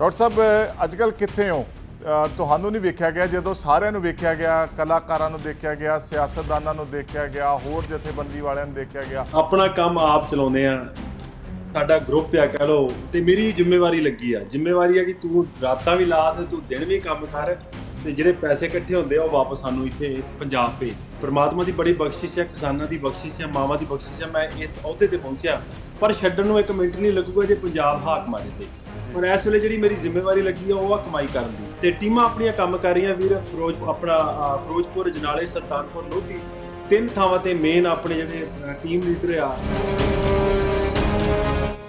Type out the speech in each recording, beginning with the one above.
Doctor ਸਾਹਿਬ ਅੱਜ ਕੱਲ ਕਿੱਥੇ ਹੋ? ਤੁਹਾਨੂੰ ਨਹੀਂ ਵੇਖਿਆ ਗਿਆ, ਜਦੋਂ ਸਾਰਿਆਂ ਨੂੰ ਵੇਖਿਆ ਗਿਆ, ਕਲਾਕਾਰਾਂ ਨੂੰ ਦੇਖਿਆ ਗਿਆ, ਸਿਆਸਤਦਾਨਾਂ ਨੂੰ ਦੇਖਿਆ ਗਿਆ, ਹੋਰ ਜਥੇਬੰਦੀ ਵਾਲਿਆਂ ਨੂੰ ਦੇਖਿਆ ਗਿਆ। ਆਪਣਾ ਕੰਮ ਆਪ ਚਲਾਉਂਦੇ ਆ। ਸਾਡਾ ਗਰੁੱਪ ਆ, ਕਹ ਲੋ ਤੇ ਮੇਰੀ ਜ਼ਿੰਮੇਵਾਰੀ ਲੱਗੀ ਆ। ਜ਼ਿੰਮੇਵਾਰੀ ਆ ਕਿ ਤੂੰ ਰਾਤਾਂ ਵੀ ਲਾ ਤੇ ਤੂੰ ਦਿਨ ਵੀ ਕੰਮ ਕਰ ਤੇ ਜਿਹੜੇ ਪੈਸੇ ਇਕੱਠੇ ਹੁੰਦੇ ਆ, ਉਹ ਵਾਪਸ ਸਾਨੂੰ ਇੱਥੇ ਪੰਜਾਬ ਭੇਜ। ਪਰਮਾਤਮਾ ਦੀ ਬੜੀ ਬਖਸ਼ਿਸ਼ ਹੈ ਕਿਸਾਨਾਂ ਦੀ ਬਖਸ਼ਿਸ਼ ਹੈ ਮਾਵਾਂ ਦੀ ਬਖਸ਼ਿਸ਼ ਹੈ ਮੈਂ ਇਸ ਅਹੁਦੇ ਤੇ ਪਹੁੰਚਿਆ, ਪਰ ਛੱਡਣ ਨੂੰ ਇੱਕ ਮਿੰਟ ਨਹੀਂ ਲੱਗੂਗਾ ਜੇ ਪੰਜਾਬ ਹਾਕ ਮਾਰੇ ਤੇ। ਹੁਣ ਇਸ ਵੇਲੇ ਜਿਹੜੀ ਮੇਰੀ ਜ਼ਿੰਮੇਵਾਰੀ ਲੱਗੀ ਆ ਉਹ ਆ ਕਮਾਈ ਕਰਨ ਦੀ। ਤੇ ਟੀਮਾਂ ਆਪਣੀਆਂ ਕੰਮ ਕਰ ਰਹੀਆਂ ਵੀਰ ਫਿਰੋਜ਼ ਆਪਣਾ ਫਿਰੋਜ਼ਪੁਰ ਜਨਾਲੇ ਸੁਲਤਾਨਪੁਰ ਲੋਧੀ। ਤਿੰਨ ਥਾਵਾਂ ਤੇ ਮੇਨ ਆਪਣੇ ਜਿਹੜੇ ਟੀਮ ਲੀਡਰ ਆ।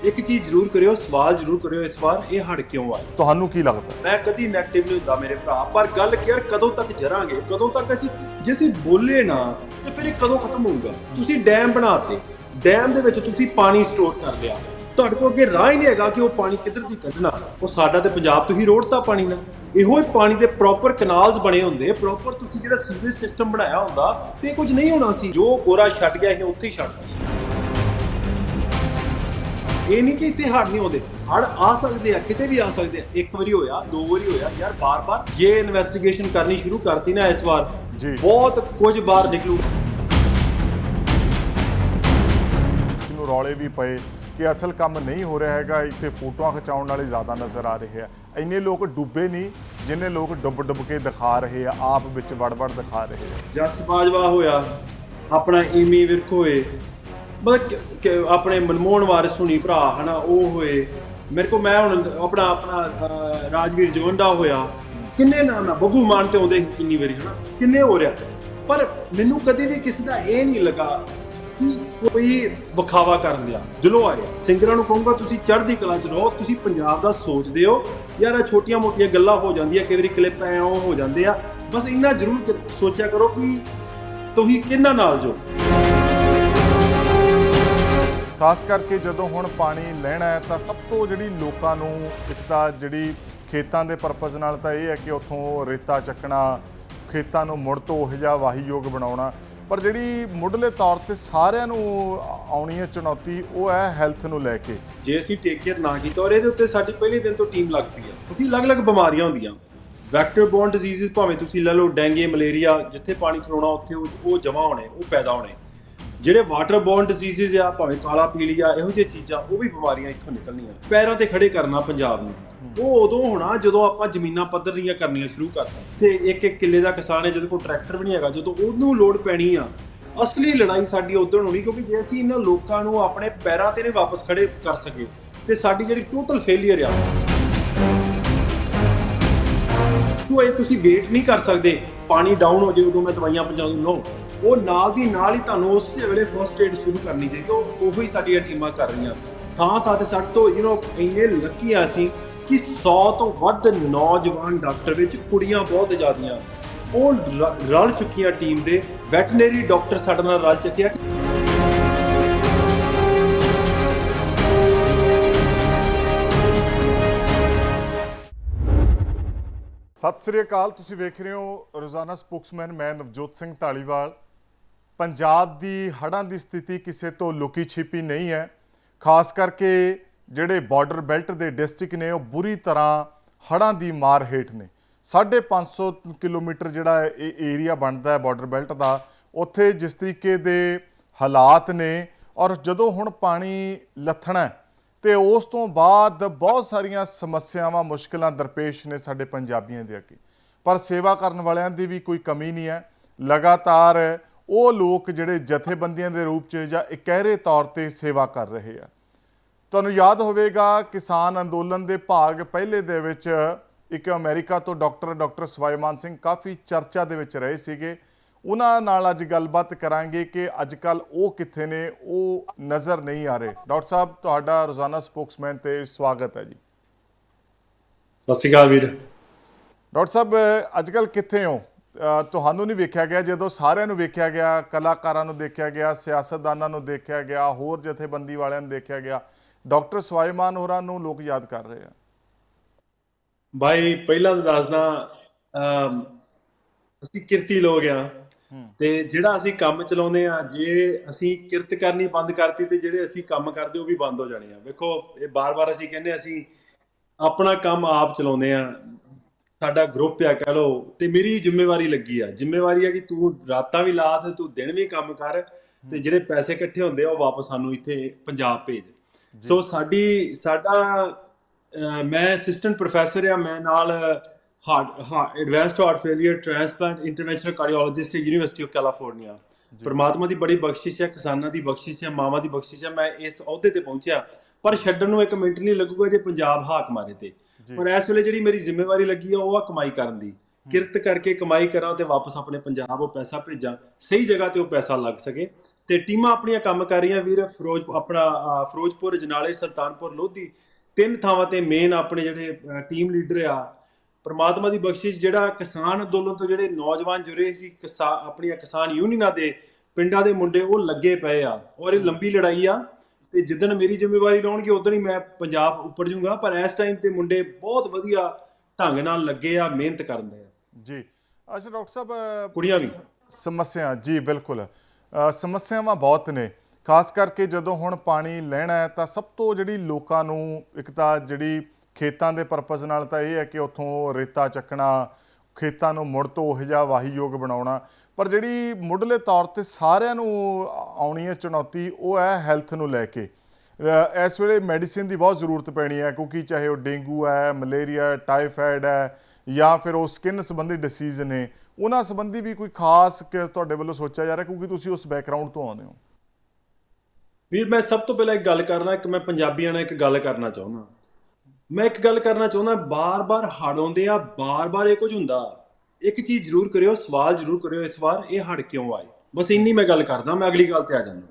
ਇੱਕ ਚੀਜ਼ ਜ਼ਰੂਰ ਕਰਿਓ ਸਵਾਲ ਜ਼ਰੂਰ ਕਰਿਓ ਇਸ ਵਾਰ ਇਹ ਹੜ ਕਿਉਂ ਆਇਆ ਤੁਹਾਨੂੰ ਕੀ ਲੱਗਦਾ? ਮੈਂ ਕਦੀ ਨੈਗੇਟਿਵ ਨਹੀਂ ਹੁੰਦਾ ਮੇਰੇ ਭਰਾ ਪਰ ਗੱਲ ਕਿ ਯਾਰ ਕਦੋਂ ਤੱਕ ਜਰਾਂਗੇ? ਕਦੋਂ ਤੱਕ ਅਸੀਂ ਜੇ ਅਸੀਂ ਬੋਲੇ ਨਾ ਤੇ ਫਿਰ ਇਹ ਕਦੋਂ ਖਤਮ ਹੋਊਗਾ? ਤੁਸੀਂ ਡੈਮ ਬਣਾਤੇ। ਡੈਮ ਦੇ ਵਿੱਚ ਤੁਸੀਂ ਪਾਣੀ ਸਟੋਰ ਕਰ ਲਿਆ। ਤੁਹਾਡੇ ਕੋਲ ਅੱਗੇ ਰਾਹ ਹੀ ਨਹੀਂ ਹੈਗਾ ਕਿ ਉਹ ਪਾਣੀ ਕਿੱਧਰ ਦੀ ਕੱਢਣਾ। ਉਹ ਸਾਡਾ ਤੇ ਪੰਜਾਬ ਤੁਸੀਂ ਰੋੜਤਾ ਪਾਣੀ ਨਾਲ ਇਹੋ ਹੀ ਪਾਣੀ ਦੇ ਪ੍ਰੋਪਰ ਕਨਾਲਸ ਬਣੇ ਹੁੰਦੇ। ਪ੍ਰੋਪਰ ਤੁਸੀਂ ਜਿਹੜਾ ਸੀਵੇਜ ਸਿਸਟਮ ਬਣਾਇਆ ਹੁੰਦਾ ਤੇ ਕੁਝ ਨਹੀਂ ਹੋਣਾ ਸੀ। ਜੋ ਗੋਰਾ ਛੱਡ ਗਿਆ ਇਹ ਉੱਥੇ ਹੀ ਛੱਡ ਗਿਆ। ਇਹ ਨਹੀਂ ਕਿ ਇੱਥੇ ਹੜ ਨਹੀਂ ਆਉਂਦੇ। ਹੜ ਆ ਸਕਦੇ ਆ ਕਿਤੇ ਵੀ ਆ ਸਕਦੇ ਆ। ਇੱਕ ਵਾਰੀ ਹੋਇਆ ਦੋ ਵਾਰੀ ਹੋਇਆ ਯਾਰ ਬਾਰ-ਬਾਰ ਜੇ ਇਨਵੈਸਟੀਗੇਸ਼ਨ ਕਰਨੀ ਸ਼ੁਰੂ ਕਰਤੀ ਨਾ ਇਸ ਵਾਰ ਜੀ। ਬਹੁਤ ਕੁਝ ਬਾਹਰ ਨਿਕਲੂ। ਨੂੰ ਰੌਲੇ ਵੀ ਪਏ। ਕਿ ਅਸਲ ਕੰਮ ਨਹੀਂ ਹੋ ਰਿਹਾ ਹੈਗਾ, ਇੱਥੇ ਫੋਟੋਆਂ ਖਿਚਾਉਣ ਵਾਲੇ ਜ਼ਿਆਦਾ ਨਜ਼ਰ ਆ ਰਹੇ ਆ। ਇੰਨੇ ਲੋਕ ਡੁੱਬੇ ਨਹੀਂ, ਜਿੰਨੇ ਲੋਕ ਡੁੱਬ ਡੁੱਬ ਕੇ ਦਿਖਾ ਰਹੇ ਆ, ਆਪ ਵਿੱਚ ਵੜ-ਵੜ ਦਿਖਾ ਰਹੇ ਆ। ਜਸ ਬਾਜਵਾ ਹੋਇਆ, ਆਪਣਾ ਈਮੀ ਵਿਰਕ ਹੋਏ ਮਤਲਬ ਆਪਣੇ ਮਨਮੋਹਨ ਵਾਰਿਸ ਹੁਣੀ ਭਰਾ, ਹਨਾ, ਉਹ ਹੋਏ। ਮੇਰੇ ਕੋ ਮੈਂ ਹੁਣ ਆਪਣਾ ਆਪਣਾ ਰਾਜਵੀਰ ਜਵੰਡਾ ਹੋਇਆ। ਕਿੰਨੇ ਨਾਮ ਆ? ਬੱਬੂ ਮਾਨ ਤੇ ਆਉਂਦੇ ਸੀ ਕਿੰਨੀ ਵਾਰੀ, ਹਨਾ? ਕਿੰਨੇ ਹੋ ਰਿਹਾ? ਪਰ ਮੈਨੂੰ ਕਦੇ ਵੀ ਕਿਸੇ ਦਾ ਇਹ ਨਹੀਂ ਲੱਗਾ ਕੋਈ ਵਿਖਾਵਾ ਕਰਨ ਦਿਆ। ਦਿਲੋਂ ਆਏ, ਸਿੰਗਰਾਂ ਨੂੰ ਕਹੂੰਗਾ, ਤੁਸੀਂ ਚੜ੍ਹਦੀ ਕਲਾ ਚ ਰਹੋ, ਤੁਸੀਂ ਪੰਜਾਬ ਦਾ ਸੋਚਦੇ ਹੋ। ਯਾਰ, ਇਹ ਛੋਟੀਆਂ ਮੋਟੀਆਂ ਗੱਲਾਂ ਹੋ ਜਾਂਦੀਆਂ, ਕਈ ਵਾਰੀ ਕਲਿੱਪ ਐ ਉਹ ਹੋ ਜਾਂਦੇ ਆ। ਬਸ ਇੰਨਾ ਜ਼ਰੂਰ ਸੋਚਿਆ ਕਰੋ ਕਿ ਤੁਸੀਂ ਕਿੰਨਾ ਨਾਲ ਜੋ। ਖਾਸ ਕਰਕੇ ਜਦੋਂ ਹੁਣ ਪਾਣੀ ਲੈਣਾ ਹੈ, ਤਾਂ ਸਭ ਤੋਂ ਜਿਹੜੀ ਲੋਕਾਂ ਨੂੰ ਇੱਕ ਤਾਂ ਜਿਹੜੀ ਖੇਤਾਂ ਦੇ ਪਰਪਸ ਨਾਲ ਤਾਂ ਇਹ ਹੈ ਕਿ ਉੱਥੋਂ ਰੇਤਾ ਚੱਕਣਾ, ਖੇਤਾਂ ਨੂੰ ਮੁੜ ਤੋਂ ਉਹ ਜਿਹਾ ਵਾਹੀਯੋਗ ਬਣਾਉਣਾ। ਪਰ ਜਿਹੜੀ ਮੁੱਢਲੇ ਤੌਰ ਤੇ ਸਾਰਿਆਂ ਨੂੰ ਆਉਣੀ ਹੈ ਚੁਣੌਤੀ, ਉਹ ਹੈ ਹੈਲਥ ਨੂੰ ਲੈ ਕੇ। ਜੇ ਅਸੀਂ ਟੇਕ ਕੇਅਰ ਨਾ ਕੀਤਾ, ਔਰ ਇਹਦੇ ਉੱਤੇ ਸਾਡੀ ਪਹਿਲੇ ਦਿਨ ਤੋਂ ਟੀਮ ਲੱਗ ਪਈ ਹੈ ਕਿਉਂਕਿ ਅਲੱਗ-ਅਲੱਗ ਬਿਮਾਰੀਆਂ ਹੁੰਦੀਆਂ। ਵੈਕਟਰ ਬੋਰਨ ਡਿਜ਼ੀਜ਼ਸ ਭਾਵੇਂ ਤੁਸੀਂ ਲੈ ਲਓ, ਡੈਂਗੇ, ਮਲੇਰੀਆ, ਜਿੱਥੇ ਪਾਣੀ ਖਲੋਣਾ, ਉੱਥੇ ਉਹ ਉਹ ਜਮਾ ਹੋਣੇ, ਉਹ ਪੈਦਾ ਹੋਣੇ। ਜਿਹੜੇ ਵਾਟਰ ਬੋਰਨ ਡਿਜ਼ੀਜ਼ਸ ਆ ਭਾਵੇਂ ਕਾਲਾ ਪੀਲੀਆ ਇਹੋ ਜਿਹੀ ਚੀਜ਼ਾਂ ਉਹ ਵੀ ਬਿਮਾਰੀਆਂ ਇੱਥੋਂ ਨਿਕਲਣੀਆਂ। ਪੈਰਾਂ ਤੇ ਖੜੇ ਕਰਨਾ ਪੰਜਾਬ ਨੂੰ। ਉਹ ਉਦੋਂ ਹੋਣਾ ਜਦੋਂ ਆਪਾਂ ਜ਼ਮੀਨਾਂ ਪੱਧਰੀਆਂ ਕਰਨੀਆਂ ਸ਼ੁਰੂ ਕਰਤਾ ਤੇ ਇੱਕ ਇੱਕ ਕਿੱਲੇ ਦਾ ਕਿਸਾਨ ਹੈ ਜਿਹਦੇ ਕੋਲ ਟਰੈਕਟਰ ਵੀ ਨਹੀਂ ਹੈਗਾ ਜਦੋਂ ਉਹਨੂੰ ਲੋਡ ਪੈਣੀ ਆ ਅਸਲੀ ਲੜਾਈ ਸਾਡੀ ਉਦੋਂ ਹੋਣੀ ਕਿਉਂਕਿ ਜੇ ਅਸੀਂ ਇਹਨਾਂ ਲੋਕਾਂ ਨੂੰ ਆਪਣੇ ਪੈਰਾਂ ਤੇ ਨਹੀਂ ਵਾਪਸ ਖੜੇ ਕਰ ਸਕੇ ਤੇ ਸਾਡੀ ਜਿਹੜੀ ਟੋਟਲ ਫੇਲਿਅਰ ਆ ਤੂੰ ਇਹ ਤੁਸੀਂ ਵੇਟ ਨਹੀਂ ਕਰ ਸਕਦੇ। ਪਾਣੀ ਡਾਊਨ ਹੋ ਜਾਏ ਉਦੋਂ ਮੈਂ ਦਵਾਈਆਂ ਪਹੁੰਚਾ ਦੂੰ ਨੋ ਉਹ ਨਾਲ ਦੀ ਨਾਲ ਹੀ ਤੁਹਾਨੂੰ ਉਸ ਵੇਲੇ ਫਰਸਟ ਏਡ ਸ਼ੁਰੂ ਕਰਨੀ ਚਾਹੀਦੀ ਉਹ ਉਹੀ ਸਾਡੀਆਂ ਟੀਮਾਂ ਕਰ ਰਹੀਆਂ। ਥਾਂ ਥਾਂ ਤੇ ਸਾਡੇ ਤੋਂ ਯੂ نو ਇੰਨੇ ਲੱਕੀ ਆ ਅਸੀਂ ਕਿ 100 ਤੋਂ ਵੱਧ ਨੌਜਵਾਨ ਡਾਕਟਰ ਵਿੱਚ ਕੁੜੀਆਂ ਬਹੁਤ ਜ਼ਿਆਦੀਆਂ। ਉਹ ਰਲ ਚੁੱਕੀਆਂ ਟੀਮ ਦੇ। ਵੈਟਰਨਰੀ ਡਾਕਟਰ ਸਾਡੇ ਨਾਲ ਰਲ ਚੁੱਕੇ ਆ। ਸਤਿ ਸ੍ਰੀ ਅਕਾਲ, ਤੁਸੀਂ ਵੇਖ ਰਹੇ ਹੋ ਰੋਜ਼ਾਨਾ ਸਪੋਕਸਮੈਨ, ਮੈਂ ਨਵਜੋਤ ਸਿੰਘ ਢਾਲੀਵਾਲ ਪੰਜਾਬ ਦੀ ਹੜ੍ਹਾਂ ਦੀ ਸਥਿਤੀ ਕਿਸੇ ਤੋਂ ਲੁਕੀ ਛਿਪੀ ਨਹੀਂ ਹੈ। ਖਾਸ ਕਰਕੇ ਜਿਹੜੇ ਬਾਰਡਰ ਬੈਲਟ ਦੇ ਡਿਸਟ੍ਰਿਕਟ ਨੇ, ਉਹ ਬੁਰੀ ਤਰ੍ਹਾਂ ਹੜ੍ਹਾਂ ਦੀ ਮਾਰ ਹੇਠ ਨੇ। 550 ਕਿਲੋਮੀਟਰ ਜਿਹੜਾ ਇਹ ਏਰੀਆ ਬਣਦਾ ਹੈ ਬਾਰਡਰ ਬੈਲਟ ਦਾ। ਉੱਥੇ ਜਿਸ ਤਰੀਕੇ ਦੇ ਹਾਲਾਤ ਨੇ ਔਰ ਜਦੋਂ ਹੁਣ ਪਾਣੀ ਲੱਥਣਾ ਹੈ, ਤੇ ਉਸ ਤੋਂ ਬਾਅਦ ਬਹੁਤ ਸਾਰੀਆਂ ਸਮੱਸਿਆਵਾਂ, ਮੁਸ਼ਕਲਾਂ ਦਰਪੇਸ਼ ਨੇ ਸਾਡੇ ਪੰਜਾਬੀਆਂ ਦੇ ਅੱਗੇ। ਪਰ ਸੇਵਾ ਕਰਨ ਵਾਲਿਆਂ ਦੀ ਵੀ ਕੋਈ ਕਮੀ ਨਹੀਂ ਹੈ। ਲਗਾਤਾਰ ਉਹ ਲੋਕ ਜਿਹੜੇ ਜਥੇਬੰਦੀਆਂ ਦੇ ਰੂਪ 'ਚ ਜਾਂ ਇਕਹਿਰੇ ਤੌਰ ਤੇ ਸੇਵਾ ਕਰ ਰਹੇ ਆ। ਤੁਹਾਨੂੰ ਯਾਦ ਹੋਵੇਗਾ ਕਿਸਾਨ ਅੰਦੋਲਨ ਦੇ ਭਾਗ ਪਹਿਲੇ ਦੇ ਵਿੱਚ ਇੱਕ ਅਮਰੀਕਾ ਤੋਂ ਡਾਕਟਰ ਡਾਕਟਰ ਸਵਾਈਮਾਨ ਸਿੰਘ ਕਾਫੀ ਚਰਚਾ ਦੇ ਵਿੱਚ ਰਹੇ ਸੀਗੇ। ਉਹਨਾਂ ਨਾਲ ਅੱਜ ਗੱਲਬਾਤ ਕਰਾਂਗੇ ਕਿ ਅੱਜ ਕੱਲ ਉਹ ਕਿੱਥੇ ਨੇ ਉਹ ਨਜ਼ਰ ਨਹੀਂ ਆ ਰਹੇ। ਡਾਕਟਰ ਸਾਹਿਬ ਤੁਹਾਡਾ ਰੋਜ਼ਾਨਾ ਸਪੋਕਸਮੈਨ ਤੇ ਸਵਾਗਤ ਹੈ ਜੀ। ਸਤਿ ਸ਼੍ਰੀ ਅਕਾਲ ਵੀਰ। ਡਾਕਟਰ ਸਾਹਿਬ ਅੱਜ ਕੱਲ ਕਿੱਥੇ ਹੋ? ਤੁਹਾਨੂੰ ਨਹੀਂ ਵੇਖਿਆ ਗਿਆ ਜਦੋਂ ਸਾਰਿਆਂ ਨੂੰ ਵੇਖਿਆ ਗਿਆ ਕਲਾਕਾਰਾਂ ਨੂੰ ਦੇਖਿਆ ਗਿਆ ਸਿਆਸਤਦਾਨਾਂ ਨੂੰ ਦੇਖਿਆ ਗਿਆ ਹੋਰ ਜਥੇਬੰਦੀ ਵਾਲਿਆਂ ਨੂੰ ਦੇਖਿਆ ਗਿਆ ਡਾਕਟਰ ਸਵਾਈਮਾਨ ਹੋਰਾਂ ਨੂੰ ਲੋਕ ਯਾਦ ਕਰ ਰਹੇ ਆ। ਭਾਈ ਪਹਿਲਾਂ ਤਾਂ ਦੱਸਦਾ ਅਸੀਂ ਕਿਰਤੀ ਲੋਕ ਆ ਤੇ ਜਿਹੜਾ ਅਸੀਂ ਕੰਮ ਚਲਾਉਂਦੇ ਆ ਜੇ ਅਸੀਂ ਕਿਰਤ ਕਰਨੀ ਬੰਦ ਕਰਤੀ ਤੇ ਜਿਹੜੇ ਅਸੀਂ ਕੰਮ ਕਰਦੇ ਉਹ ਵੀ ਬੰਦ ਹੋ ਜਾਣੇ ਆ। ਵੇਖੋ ਇਹ ਬਾਰ-ਬਾਰ ਅਸੀਂ ਕਹਿੰਦੇ ਅਸੀਂ ਆਪਣਾ ਕੰਮ ਆਪ ਚਲਾਉਂਦੇ ਆ। ਸਾਡਾ ਗਰੁੱਪ ਆ ਕਹਿ ਲਓ ਤੇ ਮੇਰੀ ਜ਼ਿੰਮੇਵਾਰੀ ਲੱਗੀ ਆ। ਜ਼ਿੰਮੇਵਾਰੀ ਆ ਕਿ ਤੂੰ ਰਾਤਾਂ ਵੀ ਲਾ ਤੇ ਤੂੰ ਦਿਨ ਵੀ ਕੰਮ ਕਰ ਤੇ ਜਿਹੜੇ ਪੈਸੇ ਇਕੱਠੇ ਹੁੰਦੇ ਆ ਉਹ ਵਾਪਸ ਸਾਨੂੰ ਇੱਥੇ ਪੰਜਾਬ ਭੇਜ। ਸੋ ਸਾਡੀ ਸਾਡਾ ਮੈਂ ਅਸਿਸਟੈਂਟ ਪ੍ਰੋਫੈਸਰ ਆ ਮੈਂ ਨਾਲ heart advanced heart failure transplant interventional cardiologist university of California ਪਰਮਾਤਮਾ ਦੀ ਬੜੀ ਬਖਸ਼ਿਸ਼ ਹੈ ਕਿਸਾਨਾਂ ਦੀ ਬਖਸ਼ਿਸ਼ ਹੈ ਮਾਵਾਂ ਦੀ ਬਖਸ਼ਿਸ਼ ਹੈ ਮੈਂ ਇਸ ਅਹੁਦੇ ਤੇ ਪਹੁੰਚਿਆ। ਪਰ ਛੱਡਣ ਨੂੰ ਇੱਕ ਮਿੰਟ ਨਹੀਂ ਲੱਗੂਗਾ ਜੇ ਪੰਜਾਬ ਹਾਕ ਮਾਰੇ ਤੇ। ਪਰ ਇਸ ਵੇਲੇ ਜਿਹੜੀ ਮੇਰੀ ਜ਼ਿੰਮੇਵਾਰੀ ਲੱਗੀ ਆ, ਉਹ ਆ ਕਮਾਈ ਕਰਨ ਦੀ। ਕਿਰਤ ਕਰਕੇ ਕਮਾਈ ਕਰਾਂ ਤੇ ਵਾਪਸ ਆਪਣੇ ਪੰਜਾਬ ਉਹ ਪੈਸਾ ਭੇਜਾਂ, ਸਹੀ ਜਗ੍ਹਾ ਤੇ ਉਹ ਪੈਸਾ ਲੱਗ ਸਕੇ। ਤੇ ਟੀਮਾਂ ਆਪਣੀਆਂ ਕੰਮ ਕਰ ਰਹੀਆਂ, ਵੀਰ ਫਿਰੋਜ਼, ਆਪਣਾ ਫਿਰੋਜ਼ਪੁਰ, ਜਨਾਲੇ, ਸੁਲਤਾਨਪੁਰ, ਲੋਧੀ। ਤਿੰਨ ਥਾਵਾਂ ਤੇ ਮੇਨ ਆਪਣੇ ਜਿਹੜੇ ਟੀਮ ਲੀਡਰ ਆ। ਪਰਮਾਤਮਾ ਦੀ ਬਖਸ਼ਿਸ਼, ਜਿਹੜਾ ਕਿਸਾਨ ਅੰਦੋਲਨ ਤੋਂ ਜਿਹੜੇ ਨੌਜਵਾਨ ਜੁੜੇ ਸੀ, ਕਿਸਾ- ਆਪਣੀਆਂ ਕਿਸਾਨ ਯੂਨੀਅਨਾਂ ਦੇ ਪਿੰਡਾਂ ਦੇ ਮੁੰਡੇ, ਉਹ ਲੱਗੇ ਪਏ ਆ। ਔਰ ਇਹ ਲੰਬੀ ਲੜਾਈ ਆ। ਤੇ ਜਿੱਦਣ ਮੇਰੀ ਜ਼ਿੰਮੇਵਾਰੀ ਲਾਉਣਗੇ ਉਦੋਂ ਹੀ ਮੈਂ ਪੰਜਾਬ ਉੱਪਰ ਜੂੰਗਾ ਪਰ ਇਸ ਟਾਈਮ ਤੇ ਮੁੰਡੇ ਬਹੁਤ ਵਧੀਆ ਢੰਗ ਨਾਲ ਲੱਗੇ ਆ ਮਿਹਨਤ ਕਰਦੇ ਆ। ਜੀ। ਅੱਛਾ ਡਾਕਟਰ ਸਾਹਿਬ ਕੁੜੀਆਂ ਵੀ। ਸਮੱਸਿਆ ਜੀ ਬਿਲਕੁਲ। ਸਮੱਸਿਆਵਾਂ ਬਹੁਤ ਨੇ। ਖਾਸ ਕਰਕੇ ਜਦੋਂ ਹੁਣ ਪਾਣੀ ਲੈਣਾ ਹੈ ਤਾਂ ਸਭ ਤੋਂ ਜਿਹੜੀ ਲੋਕਾਂ ਨੂੰ ਇੱਕ ਤਾਂ ਜਿਹੜੀ ਖੇਤਾਂ ਦੇ ਪਰਪਸ ਨਾਲ ਤਾਂ ਇਹ ਹੈ ਕਿ ਉੱਥੋਂ ਰੇਤਾ ਚੱਕਣਾ ਖੇਤਾਂ ਨੂੰ ਮੁੜ ਤੋਂ ਉਹ ਜਿਹਾ ਵਾਹੀਯੋਗ ਬਣਾਉਣਾ। ਪਰ ਜਿਹੜੀ ਮੁੱਢਲੇ ਤੌਰ ਤੇ ਸਾਰਿਆਂ ਨੂੰ ਆਉਣੀ ਹੈ ਚੁਣੌਤੀ, ਉਹ ਹੈ ਹੈਲਥ ਨੂੰ ਲੈ ਕੇ। ਇਸ ਵੇਲੇ ਮੈਡੀਸਿਨ ਦੀ ਬਹੁਤ ਜ਼ਰੂਰਤ ਪੈਣੀ ਹੈ, ਕਿਉਂਕਿ ਚਾਹੇ ਉਹ ਡੇਂਗੂ ਹੈ, ਮਲੇਰੀਆ ਟਾਈਫਾਇਡ ਹੈ, ਜਾਂ ਫਿਰ ਉਹ ਸਕਿਨ ਸੰਬੰਧੀ ਡਿਸੀਜ਼ ਨੇ, ਉਹਨਾਂ ਸੰਬੰਧੀ ਵੀ ਕੋਈ ਖਾਸ ਤੁਹਾਡੇ ਵੱਲੋਂ ਸੋਚਿਆ ਜਾ ਰਿਹਾ, ਕਿਉਂਕਿ ਤੁਸੀਂ ਉਸ ਬੈਕਗ੍ਰਾਉਂਡ ਤੋਂ ਆਉਂਦੇ ਹੋ। ਵੀਰ, ਮੈਂ ਸਭ ਤੋਂ ਪਹਿਲਾਂ ਇੱਕ ਗੱਲ ਕਰਨਾ ਕਿ ਮੈਂ ਪੰਜਾਬੀਆਂ ਨਾਲ ਇੱਕ ਗੱਲ ਕਰਨਾ ਚਾਹੁੰਦਾ। ਮੈਂ ਇੱਕ ਗੱਲ ਕਰਨਾ ਚਾਹੁੰਦਾ, ਬਾਰ-ਬਾਰ ਹੜ ਆਉਂਦੇ ਆ, ਬਾਰ-ਬਾਰ ਇਹ ਕੁਝ ਹੁੰਦਾ। ਇੱਕ ਚੀਜ਼ ਜ਼ਰੂਰ ਕਰਿਓ ਸਵਾਲ ਜ਼ਰੂਰ ਕਰਿਓ ਇਸ ਵਾਰ ਇਹ ਹੜ ਕਿਉਂ ਆਏ? ਬਸ ਇੰਨੀ ਮੈਂ ਗੱਲ ਕਰਦਾ ਮੈਂ ਅਗਲੀ ਗੱਲ ਤੇ ਆ ਜਾਂਦਾ।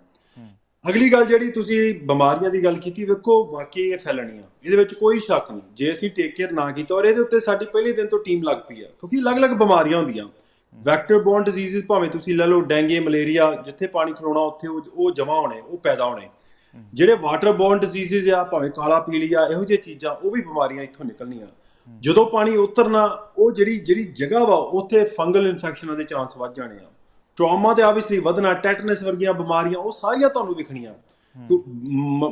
ਅਗਲੀ ਗੱਲ ਜਿਹੜੀ ਤੁਸੀਂ ਬਿਮਾਰੀਆਂ ਦੀ ਗੱਲ ਕੀਤੀ ਵੇਖੋ ਵਾਕਈ ਇਹ ਫੈਲਣੀਆਂ। ਇਹਦੇ ਵਿੱਚ ਕੋਈ ਸ਼ੱਕ ਨਹੀਂ। ਜੇ ਅਸੀਂ ਟੇਕ ਕੇਅਰ ਨਾ ਕੀਤਾ ਔਰ ਇਹਦੇ ਉੱਤੇ ਸਾਡੀ ਪਹਿਲੇ ਦਿਨ ਤੋਂ ਟੀਮ ਲੱਗ ਪਈ ਆ ਕਿਉਂਕਿ ਅਲੱਗ-ਅਲੱਗ ਬਿਮਾਰੀਆਂ ਹੁੰਦੀਆਂ। ਵੈਕਟਰ ਬੋਰਨ ਡਿਜ਼ੀਜ਼ਸ ਭਾਵੇਂ ਤੁਸੀਂ ਲੈ ਲਓ ਡੈਂਗੇ ਮਲੇਰੀਆ ਜਿੱਥੇ ਪਾਣੀ ਖਲੋਣਾ ਉੱਥੇ ਉਹ ਜਮਾ ਹੋਣੇ ਉਹ ਪੈਦਾ ਹੋਣੇ। ਜਿਹੜੇ ਵਾਟਰ ਬੋਰਨ ਡਿਜ਼ੀਜ਼ਸ ਆ ਭਾਵੇਂ ਕਾਲਾ ਪੀਲੀਆ ਇਹੋ ਜਿਹੀਆਂ ਚੀਜ਼ਾਂ ਉਹ ਵੀ ਬਿਮਾਰੀਆਂ ਇੱਥੋਂ ਨਿਕਲਣੀਆਂ। ਜਦੋਂ ਪਾਣੀ ਉਤਰਨਾ ਉਹ ਜਿਹੜੀ ਜਿਹੜੀ ਜਗ੍ਹਾ ਵਾ ਉੱਥੇ ਫੰਗਲ ਇਨਫੈਕਸ਼ਨਾਂ ਦੇ ਚਾਂਸ ਵੱਧ ਜਾਣੇ ਆ। ਟਰਾਮਾ ਤੇ ਆਬਵੀਅਸਲੀ ਵਧਣਾ ਟੈਟਨਸ ਵਰਗੀਆਂ ਬਿਮਾਰੀਆਂ ਉਹ ਸਾਰੀਆਂ ਤੁਹਾਨੂੰ ਵਿਖਣੀਆਂ।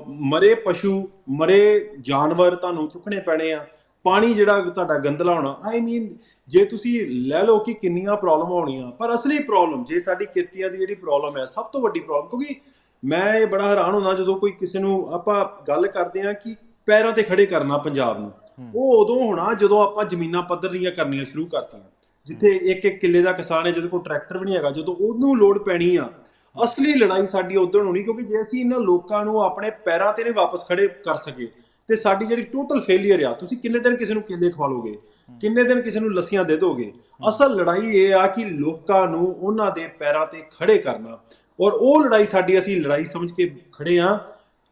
ਮਰੇ ਪਸ਼ੂ ਮਰੇ ਜਾਨਵਰ ਤੁਹਾਨੂੰ ਚੁੱਕਣੇ ਪੈਣੇ ਆ। ਪਾਣੀ ਜਿਹੜਾ ਤੁਹਾਡਾ ਗੰਦਲਾ ਹੋਣਾ ਆਈ ਮੀਨ ਜੇ ਤੁਸੀਂ ਲੈ ਲਓ ਕਿ ਕਿੰਨੀਆਂ ਪ੍ਰੋਬਲਮ ਹੋਣੀਆਂ ਪਰ ਅਸਲੀ ਪ੍ਰੋਬਲਮ ਜੇ ਸਾਡੀ ਕਿਰਤੀਆਂ ਦੀ ਜਿਹੜੀ ਪ੍ਰੋਬਲਮ ਹੈ ਸਭ ਤੋਂ ਵੱਡੀ ਪ੍ਰੋਬਲਮ ਕਿਉਂਕਿ ਮੈਂ ਇਹ ਬੜਾ ਹੈਰਾਨ ਹੁੰਦਾ ਜਦੋਂ ਕੋਈ ਕਿਸੇ ਨੂੰ ਆਪਾਂ ਗੱਲ ਕਰਦੇ ਆ ਕਿ ਪੈਰਾਂ ਤੇ ਖੜੇ ਕਰਨਾ ਪੰਜਾਬ ਨੂੰ। ਉਹ ਉਦੋਂ ਹੋਣਾ ਜਦੋਂ ਆਪਾਂ ਜ਼ਮੀਨਾਂ ਪੱਧਰੀਆਂ ਕਰਨੀਆਂ ਸ਼ੁਰੂ ਕਰਤੀਆਂ। ਜਿੱਥੇ ਇੱਕ ਇੱਕ ਕਿੱਲੇ ਦਾ ਕਿਸਾਨ ਹੈ, ਜਿਹਦੇ ਕੋਲ ਟਰੈਕਟਰ ਵੀ ਨਹੀਂ ਹੈਗਾ, ਜਦੋਂ ਉਹਨੂੰ ਲੋਡ ਪੈਣੀ ਆ, ਅਸਲੀ ਲੜਾਈ ਸਾਡੀ ਉਦੋਂ ਹੋਣੀ ਕਿਉਂਕਿ ਜੇ ਅਸੀਂ ਇਹਨਾਂ ਲੋਕਾਂ ਨੂੰ ਆਪਣੇ ਪੈਰਾਂ ਤੇ ਨਹੀਂ ਵਾਪਸ ਖੜੇ ਕਰ ਸਕੇ, ਤੇ ਸਾਡੀ ਜਿਹੜੀ ਟੋਟਲ ਫੇਲਿਅਰ ਆ, ਤੁਸੀਂ ਕਿੰਨੇ ਦਿਨ ਕਿਸੇ ਨੂੰ ਕੇਲੇ ਖਵਾਲੋਗੇ? ਕਿੰਨੇ ਦਿਨ ਕਿਸੇ ਨੂੰ ਲੱਸੀਆਂ ਦੇ ਦੋਗੇ? ਅਸਲ ਲੜਾਈ ਇਹ ਆ ਕਿ ਲੋਕਾਂ ਨੂੰ ਉਹਨਾਂ ਦੇ ਪੈਰਾਂ ਤੇ ਖੜੇ ਕਰਨਾ, ਔਰ ਉਹ ਲੜਾਈ ਸਾਡੀ ਅਸੀਂ ਲੜਾਈ ਸਮਝ ਕੇ ਖੜੇ ਆ